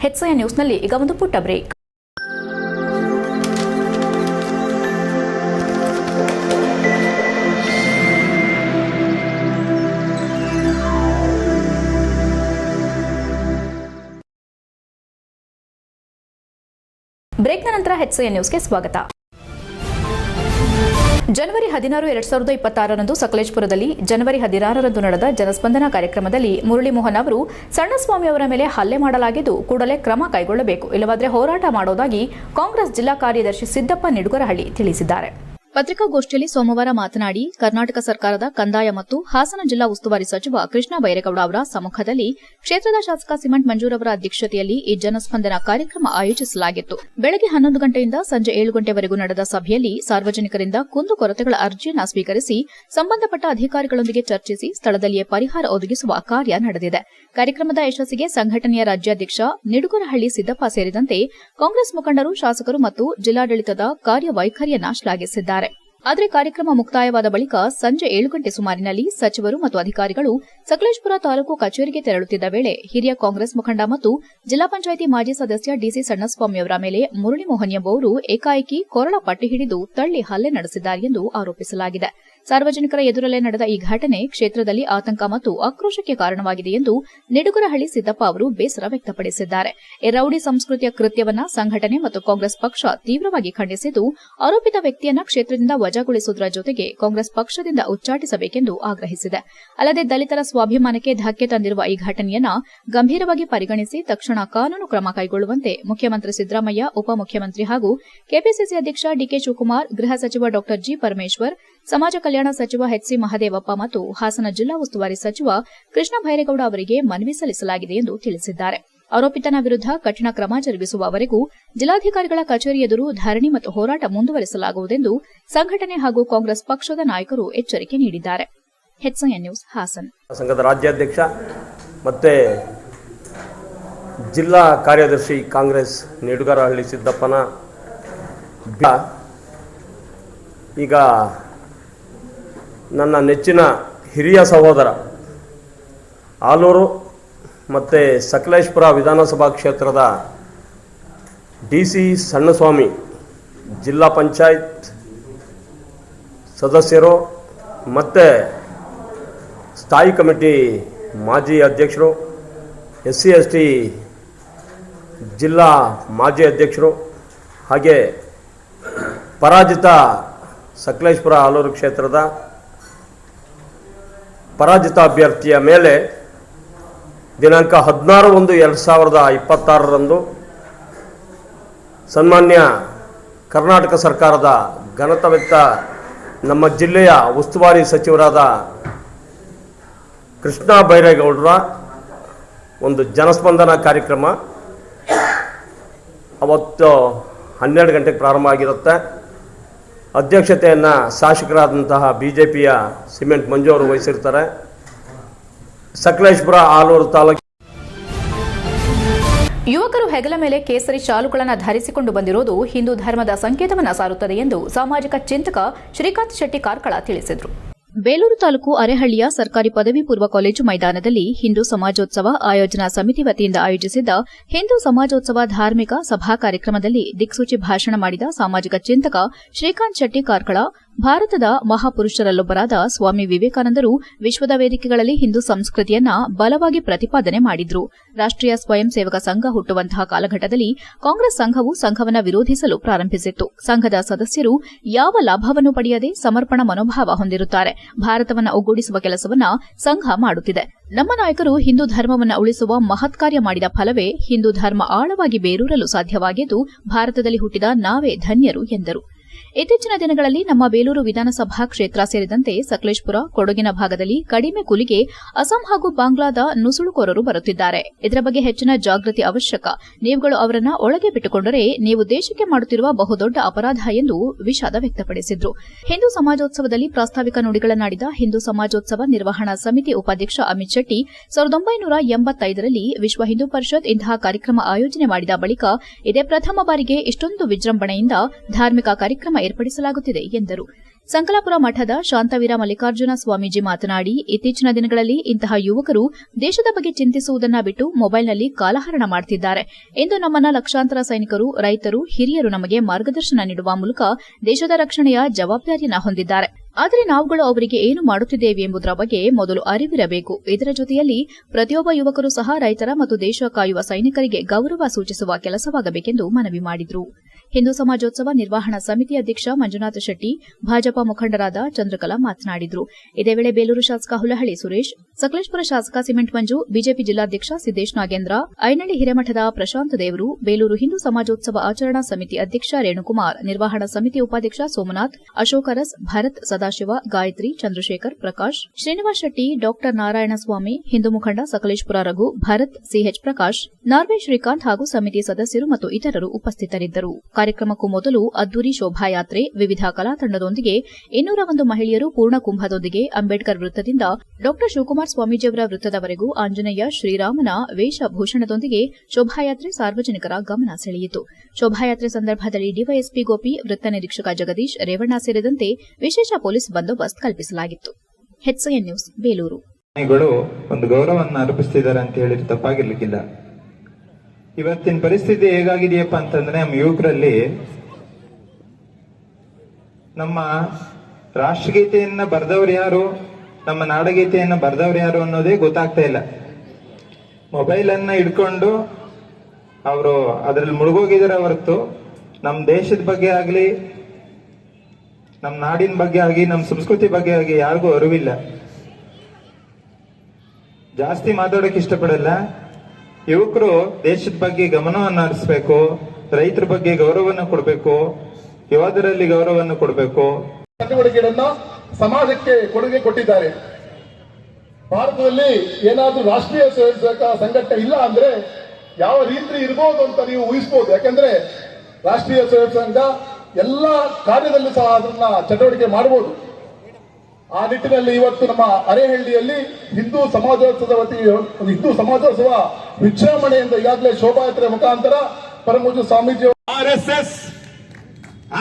ಹೆಚ್ಎನ್ ನ್ಯೂಸ್ನಲ್ಲಿ ಈಗ ಒಂದು ಪುಟ್ಟ ಬ್ರೇಕ್ ಬ್ರೇಕ್ನ ನಂತರ ಎನ್ ನ್ಯೂಸ್ಗೆ ಸ್ವಾಗತ. ಜನವರಿ ಹದಿನಾರು ಎರಡ್ ಸಾವಿರದ ಇಪ್ಪತ್ತಾರರಂದು ಸಕಲೇಶ್ಪುರದಲ್ಲಿ ಜನವರಿ ಹದಿನಾರರಂದು ನಡೆದ ಜನಸ್ಪಂದನ ಕಾರ್ಯಕ್ರಮದಲ್ಲಿ ಮುರಳಿ ಮೋಹನ್ ಅವರು ಸಣ್ಣಸ್ವಾಮಿ ಅವರ ಮೇಲೆ ಹಲ್ಲೆ ಮಾಡಲಾಗಿದ್ದು ಕೂಡಲೇ ಕ್ರಮ ಕೈಗೊಳ್ಳಬೇಕು. ಇಲ್ಲವಾದರೆ ಹೋರಾಟ ಮಾಡೋದಾಗಿ ಕಾಂಗ್ರೆಸ್ ಜಿಲ್ಲಾ ಕಾರ್ಯದರ್ಶಿ ಸಿದ್ದಪ್ಪ ನಿಡುಗರಹಳ್ಳಿ ತಿಳಿಸಿದ್ದಾರೆ. ಪತ್ರಿಕಾಗೋಷ್ಠಿಯಲ್ಲಿ ಸೋಮವಾರ ಮಾತನಾಡಿ, ಕರ್ನಾಟಕ ಸರ್ಕಾರದ ಕಂದಾಯ ಮತ್ತು ಹಾಸನ ಜಿಲ್ಲಾ ಉಸ್ತುವಾರಿ ಸಚಿವ ಕೃಷ್ಣ ಬೈರೇಗೌಡ ಅವರ ಸಮ್ಮುಖದಲ್ಲಿ ಕ್ಷೇತ್ರದ ಶಾಸಕ ಸಿಮೆಂಟ್ ಮಂಜೂರ್ ಅವರ ಅಧ್ಯಕ್ಷತೆಯಲ್ಲಿ ಈ ಜನಸ್ಪಂದನ ಕಾರ್ಯಕ್ರಮ ಆಯೋಜಿಸಲಾಗಿತ್ತು. ಬೆಳಗ್ಗೆ ಹನ್ನೊಂದು ಗಂಟೆಯಿಂದ ಸಂಜೆ ಏಳು ಗಂಟೆವರೆಗೂ ನಡೆದ ಸಭೆಯಲ್ಲಿ ಸಾರ್ವಜನಿಕರಿಂದ ಕುಂದುಕೊರತೆಗಳ ಅರ್ಜಿಯನ್ನು ಸ್ವೀಕರಿಸಿ, ಸಂಬಂಧಪಟ್ಟ ಅಧಿಕಾರಿಗಳೊಂದಿಗೆ ಚರ್ಚಿಸಿ, ಸ್ಥಳದಲ್ಲಿಯೇ ಪರಿಹಾರ ಒದಗಿಸುವ ಕಾರ್ಯ ನಡೆದಿದೆ. ಕಾರ್ಯಕ್ರಮದ ಯಶಸ್ಸಿಗೆ ಸಂಘಟನೆಯ ರಾಜ್ಯಾಧ್ಯಕ್ಷ ನಿಡುಗರಹಳ್ಳಿ ಸಿದ್ದಪ್ಪ ಸೇರಿದಂತೆ ಕಾಂಗ್ರೆಸ್ ಮುಖಂಡರು, ಶಾಸಕರು ಮತ್ತು ಜಿಲ್ಲಾಡಳಿತದ ಕಾರ್ಯವೈಖರಿಯನ್ನು ಶ್ಲಾಘಿಸಿದ್ದಾರೆ ಆದರೆ ಕಾರ್ಯಕ್ರಮ ಮುಕ್ತಾಯವಾದ ಬಳಿಕ ಸಂಜೆ ಏಳು ಗಂಟೆ ಸುಮಾರಿನಲ್ಲಿ ಸಚಿವರು ಮತ್ತು ಅಧಿಕಾರಿಗಳು ಸಕಲೇಶಪುರ ತಾಲೂಕು ಕಚೇರಿಗೆ ತೆರಳುತ್ತಿದ್ದ ವೇಳೆ ಹಿರಿಯ ಕಾಂಗ್ರೆಸ್ ಮುಖಂಡ ಮತ್ತು ಜಿಲ್ಲಾ ಪಂಚಾಯಿತಿ ಮಾಜಿ ಸದಸ್ಯ ಡಿಸಿ ಸಣ್ಣಸ್ವಾಮಿಯವರ ಮೇಲೆ ಮುರಳಿ ಮೋಹನ್ ಎಂಬುವರು ಏಕಾಏಕಿ ಕೊರಳ ಪಟ್ಟಿ ಹಿಡಿದು ತಳ್ಳಿ ಹಲ್ಲೆ ನಡೆಸಿದ್ದಾರೆ ಎಂದು ಆರೋಪಿಸಲಾಗಿದೆ. ಸಾರ್ವಜನಿಕರ ಎದುರಲ್ಲೇ ನಡೆದ ಈ ಘಟನೆ ಕ್ಷೇತ್ರದಲ್ಲಿ ಆತಂಕ ಮತ್ತು ಆಕ್ರೋಶಕ್ಕೆ ಕಾರಣವಾಗಿದೆ ಎಂದು ನಿಡುಗರಹಳ್ಳಿ ಸಿದ್ದಪ್ಪ ಅವರು ಬೇಸರ ವ್ಯಕ್ತಪಡಿಸಿದ್ದಾರೆ. ರೌಡಿ ಸಂಸ್ಕೃತಿಯ ಕೃತ್ಯವನ್ನ ಸಂಘಟನೆ ಮತ್ತು ಕಾಂಗ್ರೆಸ್ ಪಕ್ಷ ತೀವ್ರವಾಗಿ ಖಂಡಿಸಿದ್ದು, ಆರೋಪಿತ ವ್ಯಕ್ತಿಯನ್ನ ಕ್ಷೇತ್ರದಿಂದ ವಜಾಗೊಳಿಸುವುದರ ಜೊತೆಗೆ ಕಾಂಗ್ರೆಸ್ ಪಕ್ಷದಿಂದ ಉಚ್ಚಾಟಿಸಬೇಕೆಂದು ಆಗ್ರಹಿಸಿದೆ. ಅಲ್ಲದೆ ದಲಿತರ ಸ್ವಾಭಿಮಾನಕ್ಕೆ ಧಕ್ಕೆ ತಂದಿರುವ ಈ ಘಟನೆಯನ್ನ ಗಂಭೀರವಾಗಿ ಪರಿಗಣಿಸಿ ತಕ್ಷಣ ಕಾನೂನು ಕ್ರಮ ಕೈಗೊಳ್ಳುವಂತೆ ಮುಖ್ಯಮಂತ್ರಿ ಸಿದ್ದರಾಮಯ್ಯ, ಉಪಮುಖ್ಯಮಂತ್ರಿ ಹಾಗೂ ಕೆಪಿಸಿಸಿ ಅಧ್ಯಕ್ಷ ಡಿಕೆ ಶಿವಕುಮಾರ್, ಗೃಹ ಸಚಿವ ಡಾ ಜಿ ಪರಮೇಶ್ವರ್ ಸಮಾಜ ಕಲ್ಯಾಣ ಸಚಿವ ಎಚ್ ಸಿ ಮಹದೇವಪ್ಪ ಮತ್ತು ಹಾಸನ ಜಿಲ್ಲಾ ಉಸ್ತುವಾರಿ ಸಚಿವ ಕೃಷ್ಣ ಭೈರೇಗೌಡ ಅವರಿಗೆ ಮನವಿ ಸಲ್ಲಿಸಲಾಗಿದೆ ಎಂದು ತಿಳಿಸಿದ್ದಾರೆ. ಆರೋಪಿತನ ವಿರುದ್ಧ ಕಠಿಣ ಕ್ರಮ ಜರುಗಿಸುವವರೆಗೂ ಜಿಲ್ಲಾಧಿಕಾರಿಗಳ ಕಚೇರಿ ಎದುರು ಧರಣಿ ಮತ್ತು ಹೋರಾಟ ಮುಂದುವರೆಸಲಾಗುವುದೆಂದು ಸಂಘಟನೆ ಹಾಗೂ ಕಾಂಗ್ರೆಸ್ ಪಕ್ಷದ ನಾಯಕರು ಎಚ್ಚರಿಕೆ ನೀಡಿದ್ದಾರೆ. ನ್ಯೂಸ್, ಹಾಸನ್. ಸಂಘದ ರಾಜ್ಯಾಧ್ಯಕ್ಷ ಮತ್ತೆ ಜಿಲ್ಲಾ ಕಾರ್ಯದರ್ಶಿ ಕಾಂಗ್ರೆಸ್ ನಿಡುಗರಹಳ್ಳಿ ಸಿದ್ದಪ್ಪನ ಈಗ ನನ್ನ ನೆಚ್ಚಿನ ಹಿರಿಯ ಸಹೋದರ. ಆಲೂರು ಮತ್ತು ಸಕಲೇಶ್ಪುರ ವಿಧಾನಸಭಾ ಕ್ಷೇತ್ರದ ಡಿ ಸಿ ಸಣ್ಣಸ್ವಾಮಿ ಜಿಲ್ಲಾ ಪಂಚಾಯತ್ ಸದಸ್ಯರು ಮತ್ತು ಸ್ಥಾಯಿ ಕಮಿಟಿ ಮಾಜಿ ಅಧ್ಯಕ್ಷರು ಎಸ್ ಸಿ ಎಸ್ ಟಿ ಜಿಲ್ಲಾ ಮಾಜಿ ಅಧ್ಯಕ್ಷರು ಹಾಗೆ ಪರಾಜಿತ ಸಕಲೇಶ್ಪುರ ಆಲೂರು ಕ್ಷೇತ್ರದ ಪರಾಜಿತ ಅಭ್ಯರ್ಥಿಯ ಮೇಲೆ ದಿನಾಂಕ ಹದಿನಾರು ಒಂದು ಎರಡು ಸಾವಿರದ ಇಪ್ಪತ್ತಾರರಂದು ಸನ್ಮಾನ್ಯ ಕರ್ನಾಟಕ ಸರ್ಕಾರದ ಘನತವೆತ್ತ ನಮ್ಮ ಜಿಲ್ಲೆಯ ಉಸ್ತುವಾರಿ ಸಚಿವರಾದ ಕೃಷ್ಣ ಬೈರೇಗೌಡರ ಒಂದು ಜನಸ್ಪಂದನ ಕಾರ್ಯಕ್ರಮ. ಅವತ್ತು ಹನ್ನೆರಡು ಗಂಟೆಗೆ ಪ್ರಾರಂಭ ಆಗಿರುತ್ತೆ. ಅಧ್ಯಕ್ಷತೆಯನ್ನು ಶಾಸಕರಾದಂತಹ ಬಿ ಜೆ ಪಿಯ ಸಿಮೆಂಟ್ ಮಂಜು ಅವರು ವಹಿಸಿರ್ತಾರೆ. ಸಕಲೇಶ್ಪುರ ಆಲೂರು ತಾಲೂಕು ಯುವಕರು ಹೆಗಲ ಮೇಲೆ ಕೇಸರಿ ಶಾಲುಗಳನ್ನು ಧರಿಸಿಕೊಂಡು ಬಂದಿರುವುದು ಹಿಂದೂ ಧರ್ಮದ ಸಂಕೇತವನ್ನ ಸಾರುತ್ತದೆ ಎಂದು ಸಾಮಾಜಿಕ ಚಿಂತಕ ಶ್ರೀಕಾಂತ್ ಶೆಟ್ಟಿ ಕಾರ್ಕಳ ತಿಳಿಸಿದರು. ಬೇಲೂರು ತಾಲೂಕು ಅರೆಹಳ್ಳಿಯ ಸರ್ಕಾರಿ ಪದವಿ ಪೂರ್ವ ಕಾಲೇಜು ಮೈದಾನದಲ್ಲಿ ಹಿಂದೂ ಸಮಾಜೋತ್ಸವ ಆಯೋಜನಾ ಸಮಿತಿ ವತಿಯಿಂದ ಆಯೋಜಿಸಿದ್ದ ಹಿಂದೂ ಸಮಾಜೋತ್ಸವ ಧಾರ್ಮಿಕ ಸಭಾ ಕಾರ್ಯಕ್ರಮದಲ್ಲಿ ದಿಕ್ಸೂಚಿ ಭಾಷಣ ಮಾಡಿದ ಸಾಮಾಜಿಕ ಚಿಂತಕ ಶ್ರೀಕಾಂತ್ ಶೆಟ್ಟಿ ಕಾರ್ಕಳ ಭಾರತದ ಮಹಾಪುರುಷರಲ್ಲೊಬ್ಬರಾದ ಸ್ವಾಮಿ ವಿವೇಕಾನಂದರು ವಿಶ್ವದ ವೇದಿಕೆಗಳಲ್ಲಿ ಹಿಂದೂ ಸಂಸ್ಕೃತಿಯನ್ನ ಬಲವಾಗಿ ಪ್ರತಿಪಾದನೆ ಮಾಡಿದ್ರು. ರಾಷ್ಟ್ರೀಯ ಸ್ವಯಂ ಸೇವಕ ಸಂಘ ಹುಟ್ಟುವಂತಹ ಕಾಲಘಟ್ಟದಲ್ಲಿ ಕಾಂಗ್ರೆಸ್ ಸಂಘವು ಸಂಘವನ್ನ ವಿರೋಧಿಸಲು ಪ್ರಾರಂಭಿಸಿತ್ತು. ಸಂಘದ ಸದಸ್ಯರು ಯಾವ ಲಾಭವನ್ನು ಪಡೆಯದೆ ಸಮರ್ಪಣ ಮನೋಭಾವ ಹೊಂದಿರುತ್ತಾರೆ, ಭಾರತವನ್ನ ಒಗ್ಗೂಡಿಸುವ ಕೆಲಸವನ್ನ ಸಂಘ ಮಾಡುತ್ತಿದೆ. ನಮ್ಮ ನಾಯಕರು ಹಿಂದೂ ಧರ್ಮವನ್ನ ಉಳಿಸುವ ಮಹತ್ ಕಾರ್ಯ ಮಾಡಿದ ಫಲವೇ ಹಿಂದೂ ಧರ್ಮ ಆಳವಾಗಿ ಬೇರೂರಲು ಸಾಧ್ಯವಾಗಿದ್ದು ಭಾರತದಲ್ಲಿ ಹುಟ್ಟಿದ ನಾವೇ ಧನ್ಯರು ಎಂದರು. ಇತ್ತೀಚಿನ ದಿನಗಳಲ್ಲಿ ನಮ್ಮ ಬೇಲೂರು ವಿಧಾನಸಭಾ ಕ್ಷೇತ್ರ ಸೇರಿದಂತೆ ಸಕಲೇಶ್ಪುರ, ಕೊಡಗಿನ ಭಾಗದಲ್ಲಿ ಕಡಿಮೆ ಕೂಲಿಗೆ ಅಸ್ಸಾಂ ಹಾಗೂ ಬಾಂಗ್ಲಾದ ನುಸುಳುಕೋರರು ಬರುತ್ತಿದ್ದಾರೆ. ಇದರ ಬಗ್ಗೆ ಹೆಚ್ಚಿನ ಜಾಗೃತಿ ಅವಶ್ಯಕ. ನೀವುಗಳು ಅವರನ್ನ ಒಳಗೆ ಬಿಟ್ಟುಕೊಂಡರೆ ನೀವು ದೇಶಕ್ಕೆ ಮಾಡುತ್ತಿರುವ ಬಹುದೊಡ್ಡ ಅಪರಾಧ ಎಂದು ವಿಷಾದ ವ್ಯಕ್ತಪಡಿಸಿದ್ರು. ಹಿಂದೂ ಸಮಾಜೋತ್ಸವದಲ್ಲಿ ಪ್ರಾಸ್ತಾವಿಕ ನುಡಿಗಳನ್ನಾಡಿದ ಹಿಂದೂ ಸಮಾಜೋತ್ಸವ ನಿರ್ವಹಣಾ ಸಮಿತಿ ಉಪಾಧ್ಯಕ್ಷ ಅಮಿತ್ ಶೆಟ್ಟಿ ಸಾವಿರದ ಒಂಬೈನೂರ ಎಂಬತ್ತೈದರಲ್ಲಿ ವಿಶ್ವ ಹಿಂದೂ ಪರಿಷತ್ ಇಂತಹ ಕಾರ್ಯಕ್ರಮ ಆಯೋಜನೆ ಮಾಡಿದ ಬಳಿಕ ಇದೇ ಪ್ರಥಮ ಬಾರಿಗೆ ಇಷ್ಟೊಂದು ವಿಜೃಂಭಣೆಯಿಂದ ಧಾರ್ಮಿಕ ಕಾರ್ಯಕ್ರಮ ಏರ್ಪಡಿಸಲಾಗುತ್ತಿದೆ ಎಂದರು. ಸಂಕಲಾಪುರ ಮಠದ ಶಾಂತವೀರ ಮಲ್ಲಿಕಾರ್ಜುನ ಸ್ವಾಮೀಜಿ ಮಾತನಾಡಿ, ಇತ್ತೀಚಿನ ದಿನಗಳಲ್ಲಿ ಇಂತಹ ಯುವಕರು ದೇಶದ ಬಗ್ಗೆ ಚಿಂತಿಸುವುದನ್ನ ಬಿಟ್ಟು ಮೊಬೈಲ್ನಲ್ಲಿ ಕಾಲಹರಣ ಮಾಡುತ್ತಿದ್ದಾರೆ ಇಂದು ನಮ್ಮನ್ನ ಲಕ್ಷಾಂತರ ಸೈನಿಕರು, ರೈತರು, ಹಿರಿಯರು ನಮಗೆ ಮಾರ್ಗದರ್ಶನ ನೀಡುವ ಮೂಲಕ ದೇಶದ ರಕ್ಷಣೆಯ ಜವಾಬ್ದಾರಿಯನ್ನು ಹೊಂದಿದ್ದಾರೆ. ಆದರೆ ನಾವುಗಳು ಅವರಿಗೆ ಏನು ಮಾಡುತ್ತಿದ್ದೇವೆ ಎಂಬುದರ ಬಗ್ಗೆ ಮೊದಲು ಅರಿವಿರಬೇಕು. ಇದರ ಜೊತೆಯಲ್ಲಿ ಪ್ರತಿಯೊಬ್ಬ ಯುವಕರು ಸಹ ರೈತರ ಮತ್ತು ದೇಶ ಕಾಯುವ ಸೈನಿಕರಿಗೆ ಗೌರವ ಸೂಚಿಸುವ ಕೆಲಸವಾಗಬೇಕೆಂದು ಮನವಿ ಮಾಡಿದರು. ಹಿಂದೂ ಸಮಾಜೋತ್ಸವ ನಿರ್ವಹಣಾ ಸಮಿತಿ ಅಧ್ಯಕ್ಷ ಮಂಜುನಾಥ ಶೆಟ್ಟಿ, ಭಾಜಪಾ ಮುಖಂಡರಾದ ಚಂದ್ರಕಲಾ ಮಾತನಾಡಿದರು. ಇದೇ ವೇಳೆ ಬೇಲೂರು ಶಾಸಕ ಹುಲಹಳ್ಳಿ ಸುರೇಶ್ ಸಕಲೇಶ್ಪುರ ಶಾಸಕ ಸಿಮೆಂಟ್ ಮಂಜು, ಬಿಜೆಪಿ ಜಿಲ್ಲಾಧ್ಯಕ್ಷ ಸಿದ್ದೇಶ್ ನಾಗೇಂದ್ರ, ಐನಳ್ಳಿ ಹಿರೇಮಠದ ಪ್ರಶಾಂತ್ ದೇವರು, ಬೇಲೂರು ಹಿಂದೂ ಸಮಾಜೋತ್ಸವ ಆಚರಣಾ ಸಮಿತಿ ಅಧ್ಯಕ್ಷ ರೇಣುಕುಮಾರ್, ನಿರ್ವಹಣಾ ಸಮಿತಿ ಉಪಾಧ್ಯಕ್ಷ ಸೋಮನಾಥ್, ಅಶೋಕ ಅರಸ್ ಭರತ್ ಸದಾಶಿವ, ಗಾಯತ್ರಿ, ಚಂದ್ರಶೇಖರ್, ಪ್ರಕಾಶ್, ಶ್ರೀನಿವಾಸ್ ಶೆಟ್ಟಿ, ಡಾಕ್ಟರ್ ನಾರಾಯಣಸ್ವಾಮಿ, ಹಿಂದೂ ಮುಖಂಡ ಸಕಲೇಶ್ಪುರ ರಘು, ಭರತ್ ಸಿಎಚ್ ಪ್ರಕಾಶ್, ನಾರ್ವೆ ಶ್ರೀಕಾಂತ್ ಹಾಗೂ ಸಮಿತಿ ಸದಸ್ಯರು ಮತ್ತು ಇತರರು ಉಪಸ್ಥಿತರಿದ್ದರು. ಕಾರ್ಯಕ್ರಮಕ್ಕೂ ಮೊದಲು ಅದ್ದೂರಿ ಶೋಭಾಯಾತ್ರೆ, ವಿವಿಧ ಕಲಾತಂಡದೊಂದಿಗೆ ಇನ್ನೂರ ಒಂದು ಮಹಿಳೆಯರು ಪೂರ್ಣ ಕುಂಭದೊಂದಿಗೆ ಅಂಬೇಡ್ಕರ್ ವೃತ್ತದಿಂದ ಡಾಕ್ಟರ್ ಶಿವಕುಮಾರ್ ಸ್ವಾಮೀಜಿಯವರ ವೃತ್ತದವರೆಗೂ ಆಂಜನೇಯ ಶ್ರೀರಾಮನ ವೇಷಭೂಷಣದೊಂದಿಗೆ ಶೋಭಾಯಾತ್ರೆ ಸಾರ್ವಜನಿಕರ ಗಮನ ಸೆಳೆಯಿತು. ಶೋಭಾಯಾತ್ರೆ ಸಂದರ್ಭದಲ್ಲಿ ಡಿವೈಎಸ್ಪಿ ಗೋಪಿ, ವೃತ್ತ ನಿರೀಕ್ಷಕ ಜಗದೀಶ್, ರೇವಣ್ಣ ಸೇರಿದಂತೆ ವಿಶೇಷ ಪೊಲೀಸ್ ಬಂದೋಬಸ್ತ್ ಕಲ್ಪಿಸಲಾಗಿತ್ತು. ನ್ಯೂಸ್, ಬೇಲೂರು. ಒಂದು ಗೌರವವನ್ನು ಅರ್ಪಿಸ್ತಿದ್ದಾರೆ ಅಂತ ಹೇಳಿದ್ರೆ ತಪ್ಪಾಗಿರ್ಲಿಕ್ಕಿಲ್ಲ. ಇವತ್ತಿನ ಪರಿಸ್ಥಿತಿ ಹೇಗಾಗಿದೆಯಪ್ಪ ಅಂತಂದ್ರೆ ನಮ್ಮ ಯುವಕರಲ್ಲಿ ನಮ್ಮ ರಾಷ್ಟ್ರಗೀತೆಯನ್ನ ಬರೆದವರು ಯಾರು? ನಮ್ಮ ನಾಡಗೀತೆಯನ್ನು ಬರೆದವ್ರು ಯಾರು ಅನ್ನೋದೇ ಗೊತ್ತಾಗ್ತಾ ಇಲ್ಲ. ಮೊಬೈಲ್ ಅನ್ನ ಇಟ್ಕೊಂಡು ಅವರು ಅದರಲ್ಲಿ ಮುಳುಗೋಗಿದ್ದಾರೆ ಹೊರತು ನಮ್ಮ ದೇಶದ ಬಗ್ಗೆ ಆಗಲಿ ನಮ್ಮ ನಾಡಿನ ಬಗ್ಗೆ ಆಗಿ ನಮ್ಮ ಸಂಸ್ಕೃತಿ ಬಗ್ಗೆ ಆಗಿ ಯಾರಿಗೂ ಅರಿವಿಲ್ಲ. ಜಾಸ್ತಿ ಮಾತಾಡೋಕೆ ಇಷ್ಟಪಡಲ್ಲ. ಯುವಕರು ದೇಶದ ಬಗ್ಗೆ ಗಮನವನ್ನು ಹರಿಸ್ಬೇಕು, ರೈತರ ಬಗ್ಗೆ ಗೌರವವನ್ನು ಕೊಡಬೇಕು ಯೋಧರಲ್ಲಿ ಗೌರವವನ್ನು ಕೊಡಬೇಕು. ಸಮಾಜಕ್ಕೆ ಕೊಡುಗೆ ಕೊಟ್ಟಿದ್ದಾರೆ. ಭಾರತದಲ್ಲಿ ಏನಾದ್ರೂ ರಾಷ್ಟ್ರೀಯ ಸ್ವಯಂ ಸೇವಕ ಸಂಘಟನೆ ಇಲ್ಲ ಅಂದ್ರೆ ಯಾವ ರೀತಿ ಇರ್ಬೋದು ಅಂತ ನೀವು ಊಹಿಸಬಹುದು ಯಾಕಂದ್ರೆ ರಾಷ್ಟ್ರೀಯ ಸ್ವಯಂ ಸಂಘ ಎಲ್ಲ ಕಾರ್ಯದಲ್ಲೂ ಸಹ ಅದನ್ನ ಚಟುವಟಿಕೆ ಮಾಡಬಹುದು ಆ ನಿಟ್ಟಿನಲ್ಲಿ ಇವತ್ತು ನಮ್ಮ ಅರೆಹಳ್ಳಿಯಲ್ಲಿ ಹಿಂದೂ ಸಮಾಜೋತ್ಸವದ ವತಿ, ಹಿಂದೂ ಸಮಾಜೋತ್ಸವ ವಿಜೃಂಭಣೆಯಿಂದ ಈಗಾಗಲೇ ಶೋಭಾಯಾತ್ರೆ ಮುಖಾಂತರ ಪರಮೂಜು Swamiji R S S,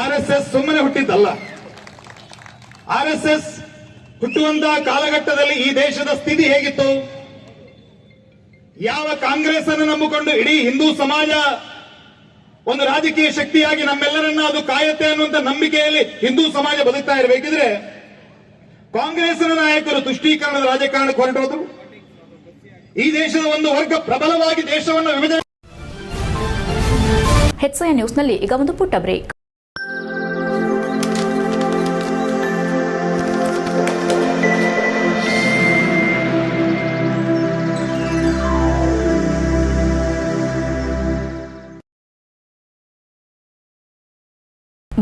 R S S ಸುಮ್ಮನೆ ಹುಟ್ಟಿದ್ದಲ್ಲ. ಆರ್ ಎಸ್ ಎಸ್ ಹುಟ್ಟುವಂತಹ ಕಾಲಘಟ್ಟದಲ್ಲಿ ಈ ದೇಶದ ಸ್ಥಿತಿ ಹೇಗಿತ್ತು? ಯಾವ ಕಾಂಗ್ರೆಸ್ ಅನ್ನು ನಂಬಿಕೊಂಡು ಇಡೀ ಹಿಂದೂ ಸಮಾಜ ಒಂದು ರಾಜಕೀಯ ಶಕ್ತಿಯಾಗಿ ನಮ್ಮೆಲ್ಲರನ್ನ ಅದು ಕಾಯುತ್ತೆ ಅನ್ನುವಂತ ನಂಬಿಕೆಯಲ್ಲಿ ಹಿಂದೂ ಸಮಾಜ ಬದುಕ್ತಾ ಇರಬೇಕಿದ್ರೆ ಕಾಂಗ್ರೆಸ್ನ ನಾಯಕರು ತುಷ್ಟೀಕರಣದ ರಾಜಕಾರಣಕ್ಕೆ ಹೊರಟೋದು ಈ ದೇಶದ ಒಂದು ವರ್ಗ ಪ್ರಬಲವಾಗಿ ದೇಶವನ್ನು ವಿಭಜನೆ ಹೆಚ್ಐ ನ್ಯೂಸ್ನಲ್ಲಿ ಈಗ ಒಂದು ಪುಟ್ಟ ಬ್ರೇಕ್.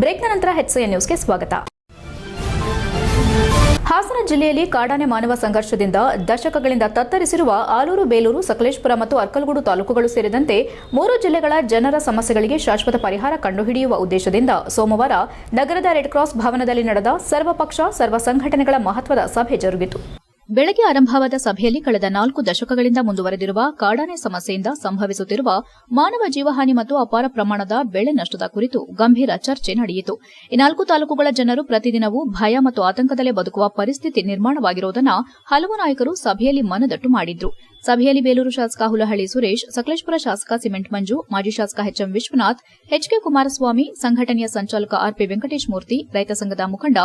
ಬ್ರೇಕ್ನ ನಂತರ ಹೆಚ್ಐ ನ್ಯೂಸ್ಗೆ ಸ್ವಾಗತ. ಹಾಸನ ಜಿಲ್ಲೆಯಲ್ಲಿ ಕಾಡಾನೆ ಮಾನವ ಸಂಘರ್ಷದಿಂದ ದಶಕಗಳಿಂದ ತತ್ತರಿಸಿರುವ ಆಲೂರು, ಬೇಲೂರು, ಸಕಲೇಶಪುರ ಮತ್ತು ಅರ್ಕಲಗೂಡು ತಾಲೂಕುಗಳು ಸೇರಿದಂತೆ ಮೂರು ಜಿಲ್ಲೆಗಳ ಜನರ ಸಮಸ್ಯೆಗಳಿಗೆ ಶಾಶ್ವತ ಪರಿಹಾರ ಕಂಡುಹಿಡಿಯುವ ಉದ್ದೇಶದಿಂದ ಸೋಮವಾರ ನಗರದ ರೆಡ್ ಕ್ರಾಸ್ ಭವನದಲ್ಲಿ ನಡೆದ ಸರ್ವಪಕ್ಷ ಸರ್ವ ಸಂಘಟನೆಗಳ ಮಹತ್ವದ ಸಭೆ ಜರುಗಿತು. ಬೆಳಗ್ಗೆ ಆರಂಭವಾದ ಸಭೆಯಲ್ಲಿ ಕಳೆದ ನಾಲ್ಕು ದಶಕಗಳಿಂದ ಮುಂದುವರೆದಿರುವ ಕಾಡಾನೆ ಸಮಸ್ಯೆಯಿಂದ ಸಂಭವಿಸುತ್ತಿರುವ ಮಾನವ ಜೀವಹಾನಿ ಮತ್ತು ಅಪಾರ ಪ್ರಮಾಣದ ಬೆಳೆ ನಷ್ಟದ ಕುರಿತು ಗಂಭೀರ ಚರ್ಚೆ ನಡೆಯಿತು. ಈ ನಾಲ್ಕು ತಾಲೂಕುಗಳ ಜನರು ಪ್ರತಿದಿನವೂ ಭಯ ಮತ್ತು ಆತಂಕದಲ್ಲೇ ಬದುಕುವ ಪರಿಸ್ಥಿತಿ ನಿರ್ಮಾಣವಾಗಿರುವುದನ್ನು ಹಲವು ನಾಯಕರು ಸಭೆಯಲ್ಲಿ ಮನದಟ್ಟು ಮಾಡಿದ್ರು. ಸಭೆಯಲ್ಲಿ ಬೇಲೂರು ಶಾಸಕ ಹುಲಹಳ್ಳಿ ಸುರೇಶ್, ಸಕಲೇಶ್ಪುರ ಶಾಸಕ ಸಿಮೆಂಟ್ ಮಂಜು, ಮಾಜಿ ಶಾಸಕ ಎಚ್ಎಂ ವಿಶ್ವನಾಥ್ ಎಚ್ಕೆ ಕುಮಾರಸ್ವಾಮಿ, ಸಂಘಟನೆಯ ಸಂಚಾಲಕ ಆರ್ಪಿ ವೆಂಕಟೇಶ್ ಮೂರ್ತಿ, ರೈತ ಸಂಘದ ಮುಖಂಡ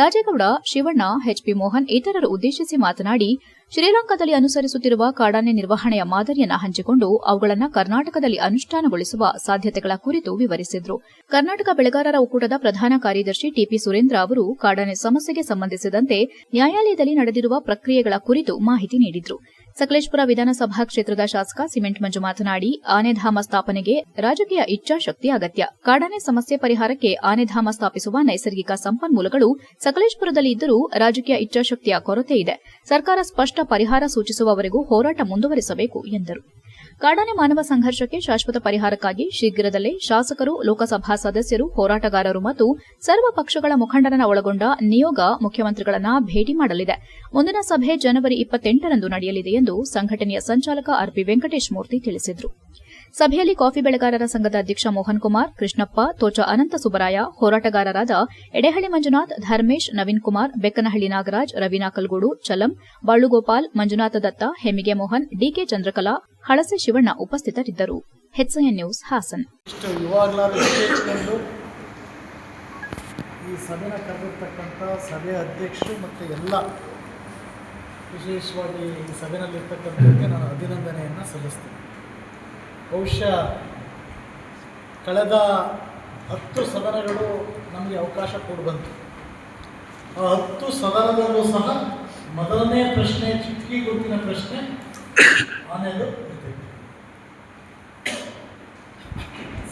ರಾಜೇಗೌಡ, ಶಿವಣ್ಣ ಎಚ್ಪಿ ಮೋಹನ್ ಇತರರು ಉದ್ದೇಶಿಸಿ ಮಾತನಾಡಿ, ಶ್ರೀಲಂಕಾದಲ್ಲಿ ಅನುಸರಿಸುತ್ತಿರುವ ಕಾಡಾನೆ ನಿರ್ವಹಣೆಯ ಮಾದರಿಯನ್ನು ಹಂಚಿಕೊಂಡು ಅವುಗಳನ್ನು ಕರ್ನಾಟಕದಲ್ಲಿ ಅನುಷ್ಠಾನಗೊಳಿಸುವ ಸಾಧ್ಯತೆಗಳ ಕುರಿತು ವಿವರಿಸಿದರು. ಕರ್ನಾಟಕ ಬೆಳೆಗಾರರ ಒಕ್ಕೂಟದ ಪ್ರಧಾನ ಕಾರ್ಯದರ್ಶಿ ಟಿಪಿ ಸುರೇಂದ್ರ ಅವರು ಕಾಡಾನೆ ಸಮಸ್ಯೆಗೆ ಸಂಬಂಧಿಸಿದಂತೆ ನ್ಯಾಯಾಲಯದಲ್ಲಿ ನಡೆದಿರುವ ಪ್ರಕ್ರಿಯೆಗಳ ಕುರಿತು ಮಾಹಿತಿ ನೀಡಿದ್ರು. ಸಕಲೇಶ್ಪುರ ವಿಧಾನಸಭಾ ಕ್ಷೇತ್ರದ ಶಾಸಕ ಸಿಮೆಂಟ್ ಮಂಜು ಮಾತನಾಡಿ, ಆನೆಧಾಮ ಸ್ಥಾಪನೆಗೆ ರಾಜಕೀಯ ಇಚ್ಛಾಶಕ್ತಿ ಅಗತ್ಯ. ಕಾಡಾನೆ ಸಮಸ್ಯೆ ಪರಿಹಾರಕ್ಕೆ ಆನೆಧಾಮ ಸ್ಥಾಪಿಸುವ ನೈಸರ್ಗಿಕ ಸಂಪನ್ಮೂಲಗಳು ಸಕಲೇಶಪುರದಲ್ಲಿ ಇದ್ದರೂ ರಾಜಕೀಯ ಇಚ್ಛಾಶಕ್ತಿಯ ಕೊರತೆ ಇದೆ. ಸರ್ಕಾರ ಸ್ಪಷ್ಟ ಪರಿಹಾರ ಸೂಚಿಸುವವರೆಗೂ ಹೋರಾಟ ಮುಂದುವರೆಸಬೇಕು ಎಂದರು. ಕಾಡಾನೆ ಮಾನವ ಸಂಘರ್ಷಕ್ಕೆ ಶಾಶ್ವತ ಪರಿಹಾರಕ್ಕಾಗಿ ಶೀಘ್ರದಲ್ಲೇ ಶಾಸಕರು, ಲೋಕಸಭಾ ಸದಸ್ಯರು, ಹೋರಾಟಗಾರರು ಮತ್ತು ಸರ್ವ ಪಕ್ಷಗಳ ಮುಖಂಡರನ್ನ ಒಳಗೊಂಡ ನಿಯೋಗ ಮುಖ್ಯಮಂತ್ರಿಗಳನ್ನ ಭೇಟಿ ಮಾಡಲಿದೆ. ಮುಂದಿನ ಸಭೆ ಜನವರಿ ಇಪ್ಪತ್ತೆಂಟರಂದು ನಡೆಯಲಿದೆ ಎಂದು ಸಂಘಟನೆಯ ಸಂಚಾಲಕ ಆರ್ಪಿ ವೆಂಕಟೇಶ್ ಮೂರ್ತಿ ತಿಳಿಸಿದರು. ಸಭೆಯಲ್ಲಿ ಕಾಫಿ ಬೆಳೆಗಾರರ ಸಂಘದ ಅಧ್ಯಕ್ಷ ಮೋಹನ್ ಕುಮಾರ್, ಕೃಷ್ಣಪ್ಪ, ತೋಚಾ ಅನಂತ ಸುಬರಾಯ ಹೋರಾಟಗಾರರಾದ ಎಡೆಹಳ್ಳಿ ಮಂಜುನಾಥ್, ಧರ್ಮೇಶ್, ನವೀನ್ ಕುಮಾರ್, ಬೆಕ್ಕನಹಳ್ಳಿ ನಾಗರಾಜ್, ರವೀನಾ ಕಲ್ಗೋಡು, ಚಲಂ ಬಾಳುಗೋಪಾಲ್ ಮಂಜುನಾಥ ದತ್ತ, ಹೆಮಿಗೆ ಮೋಹನ್, ಡಿಕೆ ಚಂದ್ರಕಲಾ, ಹಳಸೆ ಶಿವಣ್ಣ ಉಪಸ್ಥಿತರಿದ್ದರು. ನ್ಯೂಸ್, ಹಾಸನ್. ಈ ಸಭೆನ ಕರೆದಿರ್ತಕ್ಕಂಥ ಸಭೆ ಅಧ್ಯಕ್ಷರು ಮತ್ತು ಎಲ್ಲ ವಿಶೇಷವಾಗಿ ಈ ಸಭೆಯಲ್ಲಿರ್ತಕ್ಕಂಥವ್ರಿಗೆ ನಾನು ಅಭಿನಂದನೆಯನ್ನು ಸಲ್ಲಿಸ್ತೀನಿ. ಬಹುಶಃ ಕಳೆದ ಹತ್ತು ಸದನಗಳು ನಮಗೆ ಅವಕಾಶ ಕೊಡುವಂತು ಆ ಹತ್ತು ಸದನದಲ್ಲೂ ಸಹ ಮೊದಲನೇ ಪ್ರಶ್ನೆ ಚಿಕ್ಕಿ ಗುರುತಿನ ಪ್ರಶ್ನೆ ಆನೆದು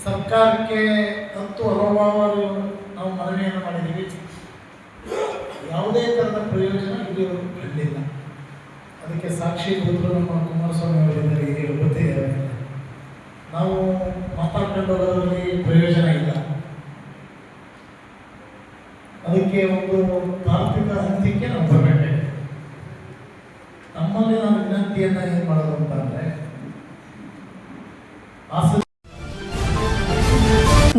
ಸರ್ಕಾರಕ್ಕೆ ಹತ್ತು ಹಲವಾರು ನಾವು ಮನವಿಯನ್ನು ಮಾಡಿದ್ದೀವಿ. ಯಾವುದೇ ಥರದ ಪ್ರಯೋಜನ ಇಲ್ಲಿವರೆಗೂ ಕಂಡಿಲ್ಲ. ಅದಕ್ಕೆ ಸಾಕ್ಷಿ ನಮ್ಮ ಕುಮಾರಸ್ವಾಮಿ ಅವರಿದ್ದಾರೆ, ಹಿರಿಯರು ಗೊತ್ತಿದೆ ನಾವು ಮಾತಾಡ್ಕೊಂಡೋದ್ರಲ್ಲಿ ಪ್ರಯೋಜನ ಇಲ್ಲ. ಅದಕ್ಕೆ ಒಂದು ತಾರ್ಕಿಕ ಹಂತಕ್ಕೆ ನಾವು ಬರಬೇಕಾಗಿದೆ ನಮ್ಮಲ್ಲಿ ನಾವು ವಿನಂತಿಯನ್ನು ಏನು ಮಾಡೋದು ಅಂತಂದರೆ ಆಸ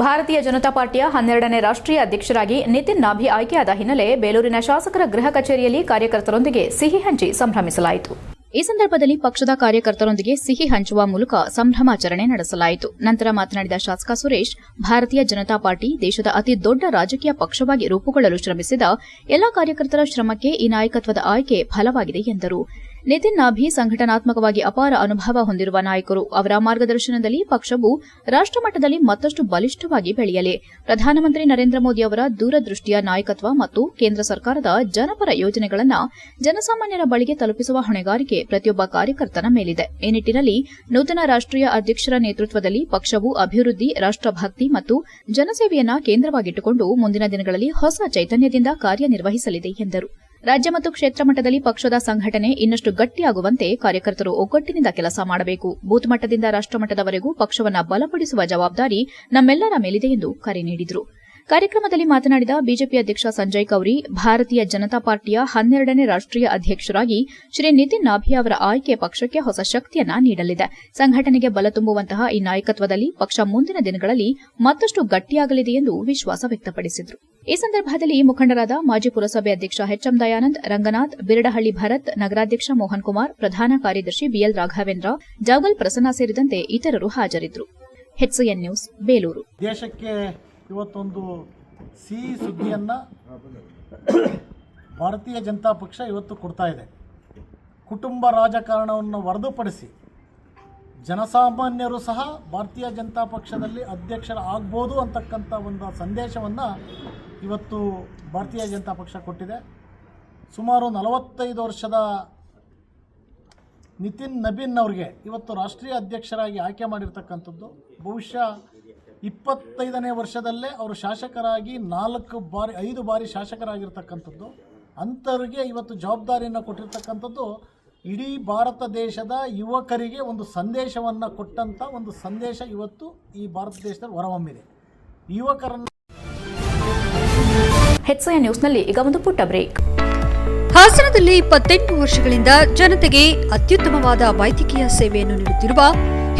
ಭಾರತೀಯ ಜನತಾ ಪಾರ್ಟಿಯ ಹನ್ನೆರಡನೇ ರಾಷ್ಟ್ರೀಯ ಅಧ್ಯಕ್ಷರಾಗಿ ನಿತಿನ್ ನಾಭಿ ಆಯ್ಕೆಯಾದ ಹಿನ್ನೆಲೆ ಬೇಲೂರಿನ ಶಾಸಕರ ಗೃಹ ಕಚೇರಿಯಲ್ಲಿ ಕಾರ್ಯಕರ್ತರೊಂದಿಗೆ ಸಿಹಿ ಹಂಚಿ ಸಂಭ್ರಮಿಸಲಾಯಿತು. ಈ ಸಂದರ್ಭದಲ್ಲಿ ಪಕ್ಷದ ಕಾರ್ಯಕರ್ತರೊಂದಿಗೆ ಸಿಹಿ ಹಂಚುವ ಮೂಲಕ ಸಂಭ್ರಮಾಚರಣೆ ನಡೆಸಲಾಯಿತು. ನಂತರ ಮಾತನಾಡಿದ ಶಾಸಕ ಸುರೇಶ್, ಭಾರತೀಯ ಜನತಾ ಪಾರ್ಟಿ ದೇಶದ ಅತಿ ದೊಡ್ಡ ರಾಜಕೀಯ ಪಕ್ಷವಾಗಿ ರೂಪುಗೊಳ್ಳಲು ಶ್ರಮಿಸಿದ ಎಲ್ಲಾ ಕಾರ್ಯಕರ್ತರ ಶ್ರಮಕ್ಕೆ ಈ ನಾಯಕತ್ವದ ಆಯ್ಕೆ ಫಲವಾಗಿದೆ ಎಂದರು. ನಿತಿನ್ ನಾಭಿ ಸಂಘಟನಾತ್ಮಕವಾಗಿ ಅಪಾರ ಅನುಭವ ಹೊಂದಿರುವ ನಾಯಕರು. ಅವರ ಮಾರ್ಗದರ್ಶನದಲ್ಲಿ ಪಕ್ಷವು ರಾಷ್ಟಮಟ್ಟದಲ್ಲಿ ಮತ್ತಷ್ಟು ಬಲಿಷ್ಠವಾಗಿ ಬೆಳೆಯಲಿ. ಪ್ರಧಾನಮಂತ್ರಿ ನರೇಂದ್ರ ಮೋದಿ ಅವರ ದೂರದೃಷ್ಟಿಯ ನಾಯಕತ್ವ ಮತ್ತು ಕೇಂದ್ರ ಸರ್ಕಾರದ ಜನಪರ ಯೋಜನೆಗಳನ್ನು ಜನಸಾಮಾನ್ಯರ ಬಳಿಗೆ ತಲುಪಿಸುವ ಹೊಣೆಗಾರಿಕೆ ಪ್ರತಿಯೊಬ್ಬ ಕಾರ್ಯಕರ್ತನ ಮೇಲಿದೆ. ಈ ನಿಟ್ಟನಲ್ಲಿ ನೂತನ ರಾಷ್ಟೀಯ ಅಧ್ಯಕ್ಷರ ನೇತೃತ್ವದಲ್ಲಿ ಪಕ್ಷವು ಅಭಿವೃದ್ಧಿ ರಾಷ್ಟಭಕ್ತಿ ಮತ್ತು ಜನಸೇವೆಯನ್ನ ಕೇಂದ್ರವಾಗಿಟ್ಟುಕೊಂಡು ಮುಂದಿನ ದಿನಗಳಲ್ಲಿ ಹೊಸ ಚೈತನ್ಯದಿಂದ ಕಾರ್ಯನಿರ್ವಹಿಸಲಿದೆ ಎಂದರು. ರಾಜ್ಯ ಮತ್ತು ಕ್ಷೇತ್ರ ಮಟ್ಟದಲ್ಲಿ ಪಕ್ಷದ ಸಂಘಟನೆ ಇನ್ನಷ್ಟು ಗಟ್ಟಿಯಾಗುವಂತೆ ಕಾರ್ಯಕರ್ತರು ಒಗ್ಗಟ್ಟಿನಿಂದ ಕೆಲಸ ಮಾಡಬೇಕು. ಬೂತ್ ಮಟ್ಟದಿಂದ ರಾಷ್ಟಮಟ್ಟದವರೆಗೂ ಪಕ್ಷವನ್ನು ಬಲಪಡಿಸುವ ಜವಾಬ್ದಾರಿ ನಮ್ಮೆಲ್ಲರ ಮೇಲಿದೆ ಎಂದು ಕರೆ ನೀಡಿದರು. ಕಾರ್ಯಕ್ರಮದಲ್ಲಿ ಮಾತನಾಡಿದ ಬಿಜೆಪಿ ಅಧ್ಯಕ್ಷ ಸಂಜಯ್ ಕೌರಿ ಭಾರತೀಯ ಜನತಾ ಪಾರ್ಟಿಯ ಹನ್ನೆರಡನೇ ರಾಷ್ಟೀಯ ಅಧ್ಯಕ್ಷರಾಗಿ ಶ್ರೀ ನಿತಿನ್ ನಾಭಿ ಅವರ ಆಯ್ಕೆ ಪಕ್ಷಕ್ಕೆ ಹೊಸ ಶಕ್ತಿಯನ್ನ ನೀಡಲಿದೆ. ಸಂಘಟನೆಗೆ ಬಲ ತುಂಬುವಂತಹ ಈ ನಾಯಕತ್ವದಲ್ಲಿ ಪಕ್ಷ ಮುಂದಿನ ದಿನಗಳಲ್ಲಿ ಮತ್ತಷ್ಟು ಗಟ್ಟಿಯಾಗಲಿದೆ ಎಂದು ವಿಶ್ವಾಸ ವ್ಯಕ್ತಪಡಿಸಿದರು. ಈ ಸಂದರ್ಭದಲ್ಲಿ ಮುಖಂಡರಾದ ಮಾಜಿ ಪುರಸಭೆ ಅಧ್ಯಕ್ಷ ಎಚ್ಎಂ ದಯಾನಂದ್, ರಂಗನಾಥ್, ಬಿರಡಹಳ್ಳಿ ಭರತ್, ನಗರಾಧ್ಯಕ್ಷ ಮೋಹನ್ ಕುಮಾರ್, ಪ್ರಧಾನ ಕಾರ್ಯದರ್ಶಿ ಬಿಎಲ್ ರಾಘವೇಂದ್ರ, ಜಾಗಲ್ ಪ್ರಸನ್ನ ಸೇರಿದಂತೆ ಇತರರು ಹಾಜರಿದ್ದರು ನ್ಯೂಸ್, ಬೇಲೂರು. ದೇಶಕ್ಕೆ ಇವತ್ತೊಂದು ಸಿ ಸುದ್ದಿಯನ್ನು ಭಾರತೀಯ ಜನತಾ ಪಕ್ಷ ಇವತ್ತು ಕೊಡ್ತಾ ಇದೆ. ಕುಟುಂಬ ರಾಜಕಾರಣವನ್ನು ಹೊರತುಪಡಿಸಿ ಜನಸಾಮಾನ್ಯರು ಸಹ ಭಾರತೀಯ ಜನತಾ ಪಕ್ಷದಲ್ಲಿ ಅಧ್ಯಕ್ಷರ ಆಗ್ಬೋದು ಅಂತಕ್ಕಂಥ ಒಂದು ಸಂದೇಶವನ್ನು ಇವತ್ತು ಭಾರತೀಯ ಜನತಾ ಪಕ್ಷ ಕೊಟ್ಟಿದೆ. ಸುಮಾರು ನಲವತ್ತೈದು ವರ್ಷದ ನಿತಿನ್ ನಬೀನ್ ಅವ್ರಿಗೆ ಇವತ್ತು ರಾಷ್ಟ್ರೀಯ ಅಧ್ಯಕ್ಷರಾಗಿ ಆಯ್ಕೆ ಮಾಡಿರ್ತಕ್ಕಂಥದ್ದು. ಬಹುಶಃ ಇಪ್ಪತ್ತೈದನೇ ವರ್ಷದಲ್ಲೇ ಅವರು ಶಾಸಕರಾಗಿ ನಾಲ್ಕು ಬಾರಿ ಐದು ಬಾರಿ ಶಾಸಕರಾಗಿರ್ತಕ್ಕಂಥದ್ದು. ಅಂಥವ್ರಿಗೆ ಇವತ್ತು ಜವಾಬ್ದಾರಿಯನ್ನು ಕೊಟ್ಟಿರ್ತಕ್ಕಂಥದ್ದು ಇಡೀ ಭಾರತ ದೇಶದ ಯುವಕರಿಗೆ ಒಂದು ಸಂದೇಶವನ್ನು ಕೊಟ್ಟಂಥ ಒಂದು ಸಂದೇಶ ಇವತ್ತು ಈ ಭಾರತ ದೇಶದಲ್ಲಿ ಹೊರಹೊಮ್ಮಿದೆ. ಯುವಕರನ್ನು ಹೆಚ್ಚಿನ ನ್ಯೂಸ್ನಲ್ಲಿ ಈಗ ಒಂದು ಪುಟ್ಟ ಬ್ರೇಕ್. ಹಾಸನದಲ್ಲಿ ಇಪ್ಪತ್ತೆಂಟು ವರ್ಷಗಳಿಂದ ಜನತೆಗೆ ಅತ್ಯುತ್ತಮವಾದ ವೈದ್ಯಕೀಯ ಸೇವೆಯನ್ನು ನೀಡುತ್ತಿರುವ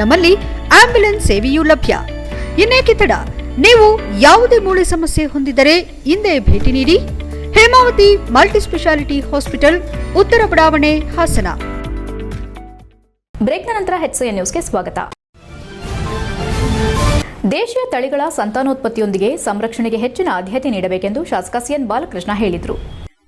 ನಮ್ಮಲ್ಲಿ ಆಂಬ್ಯುಲೆನ್ಸ್ ಸೇವೆಯೂ ಲಭ್ಯ. ಇನ್ನೇಕೆ ತಡ ನೀವು ಯಾವುದೇ ಮೂಳೆ ಸಮಸ್ಯೆ ಹೊಂದಿದರೆ ಹಿಂದೆ ಭೇಟಿ ನೀಡಿ. ಹೇಮಾವತಿ ಮಲ್ಟಿ ಸ್ಪೆಷಾಲಿಟಿ ಹಾಸ್ಪಿಟಲ್, ಉತ್ತರ ಬಡಾವಣೆ, ಹಾಸನ. ಬ್ರೇಕ್ನ ನಂತರ ಹೆಚ್ಸಿಎನ್ ನ್ಯೂಸ್ಗೆ ಸ್ವಾಗತ. ದೇಶೀಯ ತಳಿಗಳ ಸಂತಾನೋತ್ಪತ್ತಿಯೊಂದಿಗೆ ಸಂರಕ್ಷಣೆಗೆ ಹೆಚ್ಚಿನ ಆದ್ಯತೆ ನೀಡಬೇಕೆಂದು ಶಾಸಕ ಸಿಎನ್ ಬಾಲಕೃಷ್ಣ ಹೇಳಿದರು.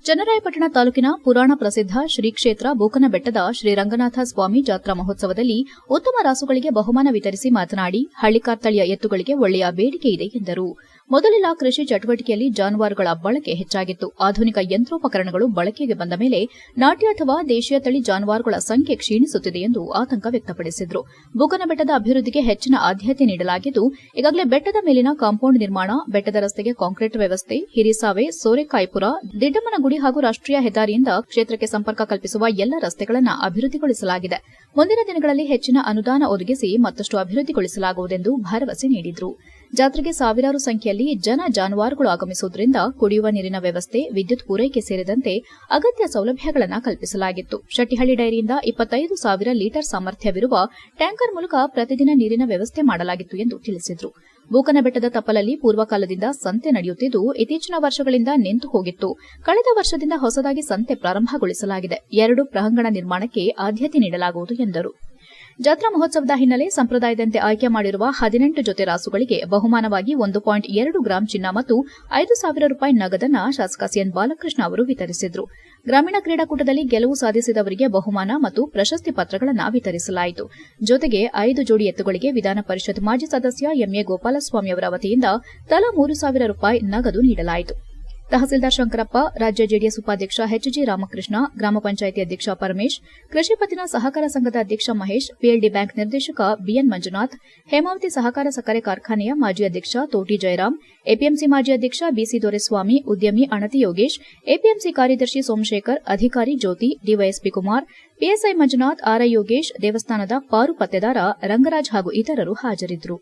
ಚನ್ನರಾಯಪಟ್ಟಣ ತಾಲೂಕಿನ ಪುರಾಣ ಪ್ರಸಿದ್ಧ ಶ್ರೀ ಕ್ಷೇತ್ರ ಬೂಕನಬೆಟ್ಟದ ಶ್ರೀ ರಂಗನಾಥ ಸ್ವಾಮಿ ಜಾತ್ರಾ ಮಹೋತ್ಸವದಲ್ಲಿ ಉತ್ತಮ ರಾಸುಗಳಿಗೆ ಬಹುಮಾನ ವಿತರಿಸಿ ಮಾತನಾಡಿ ಹಳ್ಳಿಕಾರ್ತಳಿಯ ಎತ್ತುಗಳಿಗೆ ಒಳ್ಳೆಯ ಬೇಡಿಕೆ ಇದೆ ಎಂದರು. ಮೊದಲೆಲ್ಲ ಕೃಷಿ ಚಟುವಟಿಕೆಯಲ್ಲಿ ಜಾನುವಾರುಗಳ ಬಳಕೆ ಹೆಚ್ಚಾಗಿತ್ತು. ಆಧುನಿಕ ಯಂತ್ರೋಪಕರಣಗಳು ಬಳಕೆಗೆ ಬಂದ ಮೇಲೆ ನಾಟಿ ಅಥವಾ ದೇಶೀಯ ತಳಿ ಜಾನುವಾರುಗಳ ಸಂಖ್ಯೆ ಕ್ಷೀಣಿಸುತ್ತಿದೆ ಎಂದು ಆತಂಕ ವ್ಯಕ್ತಪಡಿಸಿದರು. ಬೂಕನಬೆಟ್ಟದ ಅಭಿವೃದ್ಧಿಗೆ ಹೆಚ್ಚಿನ ಆದ್ಯತೆ ನೀಡಲಾಗಿದ್ದು, ಈಗಾಗಲೇ ಬೆಟ್ಟದ ಮೇಲಿನ ಕಾಂಪೌಂಡ್ ನಿರ್ಮಾಣ, ಬೆಟ್ಟದ ರಸ್ತೆಗೆ ಕಾಂಕ್ರೀಟ್ ವ್ಯವಸ್ಥೆ, ಹಿರಿಸಾವೆ, ಸೋರೆಕಾಯ್ಪುರ, ದಿಡ್ಡಮ್ಮನಗುಡಿ ಹಾಗೂ ರಾಷ್ಟೀಯ ಹೆದ್ದಾರಿಯಿಂದ ಕ್ಷೇತ್ರಕ್ಕೆ ಸಂಪರ್ಕ ಕಲ್ಪಿಸುವ ಎಲ್ಲ ರಸ್ತೆಗಳನ್ನು ಅಭಿವೃದ್ಧಿಗೊಳಿಸಲಾಗಿದೆ. ಮುಂದಿನ ದಿನಗಳಲ್ಲಿ ಹೆಚ್ಚಿನ ಅನುದಾನ ಒದಗಿಸಿ ಮತ್ತಷ್ಟು ಅಭಿವೃದ್ಧಿಗೊಳಿಸಲಾಗುವುದೆಂದು ಭರವಸೆ ನೀಡಿದರು. ಜಾತ್ರೆಗೆ ಸಾವಿರಾರು ಸಂಖ್ಯೆಯಲ್ಲಿ ಜನ ಜಾನುವಾರುಗಳು ಆಗಮಿಸುವುದರಿಂದ ಕುಡಿಯುವ ನೀರಿನ ವ್ಯವಸ್ಥೆ, ವಿದ್ಯುತ್ ಪೂರೈಕೆ ಸೇರಿದಂತೆ ಅಗತ್ಯ ಸೌಲಭ್ಯಗಳನ್ನು ಕಲ್ಪಿಸಲಾಗಿತ್ತು. ಶೆಟ್ಟಿಹಳ್ಳಿ ಡೈರಿಯಿಂದ ಇಪ್ಪತ್ತೈದು ಸಾವಿರ ಲೀಟರ್ ಸಾಮರ್ಥ್ಯವಿರುವ ಟ್ಯಾಂಕರ್ ಮೂಲಕ ಪ್ರತಿದಿನ ನೀರಿನ ವ್ಯವಸ್ಥೆ ಮಾಡಲಾಗಿತ್ತು ಎಂದು ತಿಳಿಸಿದರು. ಬೂಕನಬೆಟ್ಟದ ತಪ್ಪಲಲ್ಲಿ ಪೂರ್ವಕಾಲದಿಂದ ಸಂತೆ ನಡೆಯುತ್ತಿದ್ದು, ಇತ್ತೀಚಿನ ವರ್ಷಗಳಿಂದ ನಿಂತು ಹೋಗಿತ್ತು. ಕಳೆದ ವರ್ಷದಿಂದ ಹೊಸದಾಗಿ ಸಂತೆ ಪ್ರಾರಂಭಗೊಳಿಸಲಾಗಿದೆ. ಎರಡು ಪ್ರಹಂಗಣ ನಿರ್ಮಾಣಕ್ಕೆ ಆದ್ಯತೆ ನೀಡಲಾಗುವುದು ಎಂದರು. ಜಾತ್ರಾ ಮಹೋತ್ಸವದ ಹಿನ್ನೆಲೆ ಸಂಪ್ರದಾಯದಂತೆ ಆಯ್ಕೆ ಮಾಡಿರುವ ಹದಿನೆಂಟು ಜೊತೆ ರಾಸುಗಳಿಗೆ ಬಹುಮಾನವಾಗಿ ಒಂದು ಪಾಯಿಂಟ್ ಎರಡು ಗ್ರಾಂ ಚಿನ್ನ ಮತ್ತು ಐದು ಸಾವಿರ ರೂಪಾಯಿ ನಗದನ್ನ ಶಾಸಕ ಸಿಎನ್ ಬಾಲಕೃಷ್ಣ ಅವರು ವಿತರಿಸಿದರು. ಗ್ರಾಮೀಣ ಕ್ರೀಡಾಕೂಟದಲ್ಲಿ ಗೆಲುವು ಸಾಧಿಸಿದವರಿಗೆ ಬಹುಮಾನ ಮತ್ತು ಪ್ರಶಸ್ತಿ ಪತ್ರಗಳನ್ನು ವಿತರಿಸಲಾಯಿತು. ಜೊತೆಗೆ ಐದು ಜೋಡಿ ಎತ್ತುಗಳಿಗೆ ವಿಧಾನ ಪರಿಷತ್ ಮಾಜಿ ಸದಸ್ಯ ಎಂಎ ಗೋಪಾಲಸ್ವಾಮಿ ಅವರ ವತಿಯಿಂದ ತಲಾ ಮೂರು ಸಾವಿರ ರೂಪಾಯಿ ನಗದು ನೀಡಲಾಯಿತು. ತಹಸೀಲ್ದಾರ್ ಶಂಕರಪ್ಪ, ರಾಜ್ಯ ಜೆಡಿಎಸ್ ಉಪಾಧ್ಯಕ್ಷ ಎಚ್ಜಿ ರಾಮಕೃಷ್ಣ, ಗ್ರಾಮ ಪಂಚಾಯಿತಿ ಅಧ್ಯಕ್ಷ ಪರಮೇಶ್, ಕೃಷಿ ಪತ್ತಿನ ಸಹಕಾರ ಸಂಘದ ಅಧ್ಯಕ್ಷ ಮಹೇಶ್, ಪಿಎಲ್ಡಿ ಬ್ಯಾಂಕ್ ನಿರ್ದೇಶಕ ಬಿಎನ್ ಮಂಜುನಾಥ್, ಹೇಮಾವತಿ ಸಹಕಾರ ಸಕ್ಕರೆ ಕಾರ್ಖಾನೆಯ ಮಾಜಿ ಅಧ್ಯಕ್ಷ ತೋಟಿ ಜಯರಾಮ್, ಎಪಿಎಂಸಿ ಮಾಜಿ ಅಧ್ಯಕ್ಷ ಬಿಸಿ ದೊರೆಸ್ವಾಮಿ, ಉದ್ಯಮಿ ಅಣತಿ ಯೋಗೇಶ್, ಎಪಿಎಂಸಿ ಕಾರ್ಯದರ್ಶಿ ಸೋಮಶೇಖರ್, ಅಧಿಕಾರಿ Jyothi, DYSP Kumar, PSI Manjunath, RI Yogesh, ದೇವಸ್ಥಾನದ ಪಾರು ಪತ್ತೆದಾರ ರಂಗರಾಜ್ ಹಾಗೂ ಇತರರು ಹಾಜರಿದ್ದರು.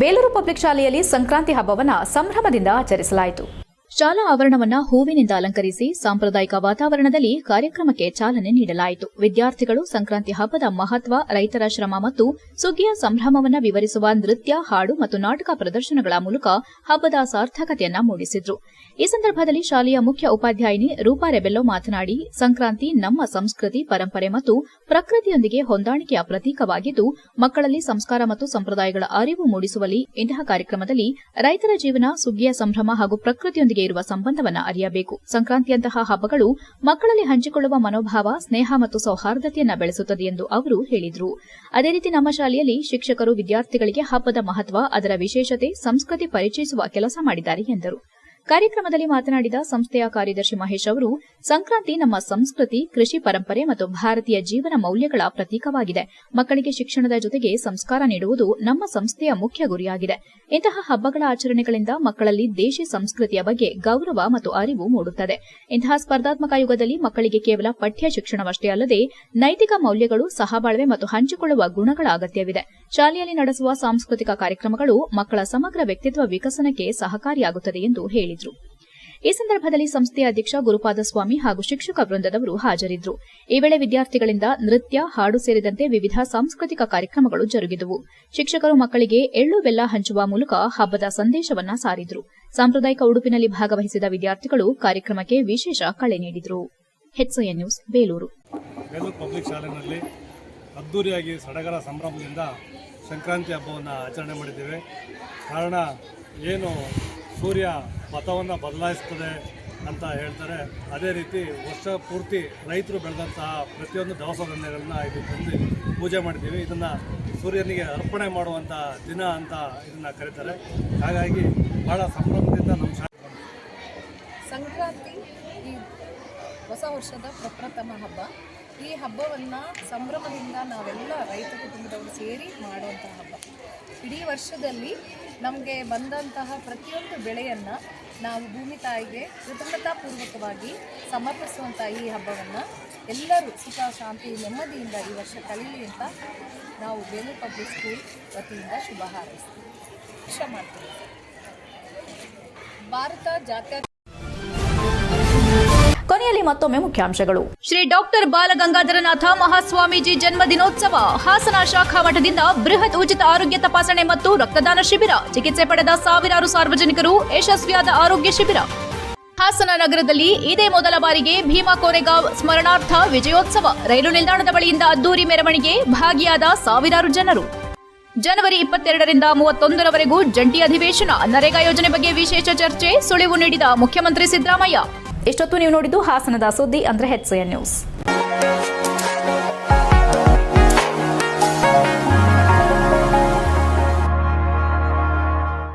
ಬೇಲೂರು ಪಬ್ಲಿಕ್ ಶಾಲೆಯಲ್ಲಿ ಸಂಕ್ರಾಂತಿ ಹಬ್ಬವನ್ನು ಸಂಭ್ರಮದಿಂದ ಆಚರಿಸಲಾಯಿತು. ಶಾಲಾ ಆವರಣವನ್ನ ಹೂವಿನಿಂದ ಅಲಂಕರಿಸಿ ಸಾಂಪ್ರದಾಯಿಕ ವಾತಾವರಣದಲ್ಲಿ ಕಾರ್ಯಕ್ರಮಕ್ಕೆ ಚಾಲನೆ ನೀಡಲಾಯಿತು. ವಿದ್ಯಾರ್ಥಿಗಳು ಸಂಕ್ರಾಂತಿ ಹಬ್ಬದ ಮಹತ್ವ, ರೈತರ ಶ್ರಮ ಮತ್ತು ಸುಗ್ಗಿಯ ಸಂಭ್ರಮವನ್ನು ವಿವರಿಸುವ ನೃತ್ಯ, ಹಾಡು ಮತ್ತು ನಾಟಕ ಪ್ರದರ್ಶನಗಳ ಮೂಲಕ ಹಬ್ಬದ ಸಾರ್ಥಕತೆಯನ್ನು ಮೂಡಿಸಿದ್ರು. ಈ ಸಂದರ್ಭದಲ್ಲಿ ಶಾಲೆಯ ಮುಖ್ಯ ಉಪಾಧ್ಯಾಯಿನಿ ರೂಪಾ ರೆಬೆಲ್ಲೋ ಮಾತನಾಡಿ, ಸಂಕ್ರಾಂತಿ ನಮ್ಮ ಸಂಸ್ಕೃತಿ, ಪರಂಪರೆ ಮತ್ತು ಪ್ರಕೃತಿಯೊಂದಿಗೆ ಹೊಂದಾಣಿಕೆಯ ಪ್ರತೀಕವಾಗಿದ್ದು, ಮಕ್ಕಳಲ್ಲಿ ಸಂಸ್ಕಾರ ಮತ್ತು ಸಂಪ್ರದಾಯಗಳ ಅರಿವು ಮೂಡಿಸುವಲ್ಲಿ ಇಂತಹ ಕಾರ್ಯಕ್ರಮದಲ್ಲಿ ರೈತರ ಜೀವನ, ಸುಗ್ಗಿಯ ಸಂಭ್ರಮ ಹಾಗೂ ಪ್ರಕೃತಿಯೊಂದಿಗೆ ಇರುವ ಸಂಬಂಧವನ್ನು ಅರಿಯಬೇಕು. ಸಂಕ್ರಾಂತಿಯಂತಹ ಹಬ್ಬಗಳು ಮಕ್ಕಳಲ್ಲಿ ಹಂಚಿಕೊಳ್ಳುವ ಮನೋಭಾವ, ಸ್ನೇಹ ಮತ್ತು ಸೌಹಾರ್ದತೆಯನ್ನು ಬೆಳೆಸುತ್ತದೆ ಎಂದು ಅವರು ಹೇಳಿದರು. ಅದೇ ರೀತಿ ನಮ್ಮ ಶಾಲೆಯಲ್ಲಿ ಶಿಕ್ಷಕರು ವಿದ್ಯಾರ್ಥಿಗಳಿಗೆ ಹಬ್ಬದ ಮಹತ್ವ, ಅದರ ವಿಶೇಷತೆ, ಸಂಸ್ಕೃತಿ ಪರಿಚಯಿಸುವ ಕೆಲಸ ಮಾಡಿದ್ದಾರೆ ಎಂದರು. ಕಾರ್ಯಕ್ರಮದಲ್ಲಿ ಮಾತನಾಡಿದ ಸಂಸ್ಥೆಯ ಕಾರ್ಯದರ್ಶಿ ಮಹೇಶ್ ಅವರು, ಸಂಕ್ರಾಂತಿ ನಮ್ಮ ಸಂಸ್ಕೃತಿ, ಕೃಷಿ ಪರಂಪರೆ ಮತ್ತು ಭಾರತೀಯ ಜೀವನ ಮೌಲ್ಯಗಳ ಪ್ರತೀಕವಾಗಿದೆ. ಮಕ್ಕಳಿಗೆ ಶಿಕ್ಷಣದ ಜೊತೆಗೆ ಸಂಸ್ಕಾರ ನೀಡುವುದು ನಮ್ಮ ಸಂಸ್ಥೆಯ ಮುಖ್ಯ ಗುರಿಯಾಗಿದೆ. ಇಂತಹ ಹಬ್ಬಗಳ ಆಚರಣೆಗಳಿಂದ ಮಕ್ಕಳಲ್ಲಿ ದೇಶಿ ಸಂಸ್ಕೃತಿಯ ಬಗ್ಗೆ ಗೌರವ ಮತ್ತು ಅರಿವು ಮೂಡುತ್ತದೆ. ಇಂತಹ ಸ್ಪರ್ಧಾತ್ಮಕ ಯುಗದಲ್ಲಿ ಮಕ್ಕಳಿಗೆ ಕೇವಲ ಪಠ್ಯ ಶಿಕ್ಷಣವಷ್ಟೇ ಅಲ್ಲದೆ, ನೈತಿಕ ಮೌಲ್ಯಗಳು, ಸಹಬಾಳ್ವೆ ಮತ್ತು ಹಂಚಿಕೊಳ್ಳುವ ಗುಣಗಳ ಅಗತ್ಯವಿದೆ. ಶಾಲೆಯಲ್ಲಿ ನಡೆಸುವ ಸಾಂಸ್ಕೃತಿಕ ಕಾರ್ಯಕ್ರಮಗಳು ಮಕ್ಕಳ ಸಮಗ್ರ ವ್ಯಕ್ತಿತ್ವ ವಿಕಸನಕ್ಕೆ ಸಹಕಾರಿಯಾಗುತ್ತದೆ ಎಂದು ಹೇಳಿದರು. ಈ ಸಂದರ್ಭದಲ್ಲಿ ಸಂಸ್ಥೆಯ ಅಧ್ಯಕ್ಷ ಗುರುಪಾದಸ್ವಾಮಿ ಹಾಗೂ ಶಿಕ್ಷಕ ವೃಂದದವರು ಹಾಜರಿದ್ದರು ಈ ವೇಳೆ ವಿದ್ಯಾರ್ಥಿಗಳಿಂದ ನೃತ್ಯ, ಹಾಡು ಸೇರಿದಂತೆ ವಿವಿಧ ಸಾಂಸ್ಕೃತಿಕ ಕಾರ್ಯಕ್ರಮಗಳು ಜರುಗಿದವು. ಶಿಕ್ಷಕರು ಮಕ್ಕಳಿಗೆ ಎಳ್ಳು ಬೆಲ್ಲ ಹಂಚುವ ಮೂಲಕ ಹಬ್ಬದ ಸಂದೇಶವನ್ನ ಸಾರಿದರು. ಸಾಂಪ್ರದಾಯಿಕ ಉಡುಪಿನಲ್ಲಿ ಭಾಗವಹಿಸಿದ ವಿದ್ಯಾರ್ಥಿಗಳು ಕಾರ್ಯಕ್ರಮಕ್ಕೆ ವಿಶೇಷ ಕಳೆ ನೀಡಿದರು. ನ್ಯೂಸ್, ಬೇಲೂರು. ಪಬ್ಲಿಕ್ ಶಾಲೆಯಲ್ಲಿ ಅದ್ದೂರಿಯಾಗಿ ಸಡಗರ ಸಂಭ್ರಮದಿಂದ ಸಂಕ್ರಾಂತಿ ಹಬ್ಬವನ್ನು ಆಚರಣೆ ಮಾಡಿದ್ದೇವೆ. ಕಾರಣ ಏನು ಸೂರ್ಯ ಮತವನ್ನು ಬದಲಾಯಿಸ್ತದೆ ಅಂತ ಹೇಳ್ತಾರೆ. ಅದೇ ರೀತಿ ವರ್ಷ ಪೂರ್ತಿ ರೈತರು ಬೆಳೆದಂತಹ ಪ್ರತಿಯೊಂದು ದವಸ ಧಾನ್ಯಗಳನ್ನ ಇದು ತಂದು ಪೂಜೆ ಮಾಡ್ತೀವಿ ಇದನ್ನು ಸೂರ್ಯನಿಗೆ ಅರ್ಪಣೆ ಮಾಡುವಂಥ ದಿನ ಅಂತ ಇದನ್ನು ಕರೀತಾರೆ. ಹಾಗಾಗಿ ಭಾಳ ಸಂಭ್ರಮದಿಂದ ನಮ್ಮ ಸಂಕ್ರಾಂತಿ ಈ ಹೊಸ ವರ್ಷದ ಪ್ರಪ್ರಥಮ ಹಬ್ಬ. ಈ ಹಬ್ಬವನ್ನು ಸಂಭ್ರಮದಿಂದ ನಾವೆಲ್ಲ ರೈತ ಕುಟುಂಬದವರು ಸೇರಿ ಮಾಡುವಂಥ ಹಬ್ಬ. ಇಡೀ ವರ್ಷದಲ್ಲಿ ನಮಗೆ ಬಂದಂತಹ ಪ್ರತಿಯೊಂದು ಬೆಳೆಯನ್ನು ನಾವು ಭೂಮಿ ತಾಯಿಗೆ ಕೃತಜ್ಞತಾಪೂರ್ವಕವಾಗಿ ಸಮರ್ಪಿಸುವಂಥ ಈ ಹಬ್ಬವನ್ನು ಎಲ್ಲರೂ ಸುಖ, ಶಾಂತಿ, ನೆಮ್ಮದಿಯಿಂದ ಈ ವರ್ಷ ಕಳೀಲಿ ಅಂತ ನಾವು ಬೇಲೂರು ಪಬ್ಲಿಕ್ ಸ್ಕೂಲ್ ವತಿಯಿಂದ ಶುಭ ಹಾರೈಸ್ತೀವಿ. ಭಾರತ ಜಾತ್ಯತೀತ ಕೊನೆಯಲ್ಲಿ ಮತ್ತೊಮ್ಮೆ ಮುಖ್ಯಾಂಶಗಳು. ಶ್ರೀ ಡಾಕ್ಟರ್ ಬಾಲಗಂಗಾಧರನಾಥ ಮಹಾಸ್ವಾಮೀಜಿ ಜನ್ಮ ದಿನೋತ್ಸವ ಹಾಸನ ಶಾಖಾ ಮಠದಿಂದ ಬೃಹತ್ ಉಚಿತ ಆರೋಗ್ಯ ತಪಾಸಣೆ ಮತ್ತು ರಕ್ತದಾನ ಶಿಬಿರ, ಚಿಕಿತ್ಸೆ ಪಡೆದ ಸಾವಿರಾರು ಸಾರ್ವಜನಿಕರು ಯಶಸ್ವಿಯಾದ ಆರೋಗ್ಯ ಶಿಬಿರ. ಹಾಸನ ನಗರದಲ್ಲಿ ಇದೇ ಮೊದಲ ಬಾರಿಗೆ ಭೀಮಾ ಕೋರೆಗಾಂವ್ ಸ್ಮರಣಾರ್ಥ ವಿಜಯೋತ್ಸವ, ರೈಲು ನಿಲ್ದಾಣದ ಬಳಿಯಿಂದ ಅದ್ದೂರಿ ಮೆರವಣಿಗೆ ಭಾಗಿಯಾದ ಸಾವಿರಾರು ಜನರು. ಜನವರಿ ಇಪ್ಪತ್ತೆರಡರಿಂದ ಮೂವತ್ತೊಂದರವರೆಗೂ ಜಂಟಿ ಅಧಿವೇಶನ, ನರೇಗಾ ಯೋಜನೆ ಬಗ್ಗೆ ವಿಶೇಷ ಚರ್ಚೆ, ಸುಳಿವು ನೀಡಿದ ಮುಖ್ಯಮಂತ್ರಿ ಸಿದ್ದರಾಮಯ್ಯ. ಇಷ್ಟೊತ್ತು ನೀವು ನೋಡಿದ್ದು ಹಾಸನದ ಸುದ್ದಿ ಅಂದ್ರೆ ಹೆಚ್ಸಿಎನ್ ನ್ಯೂಸ್.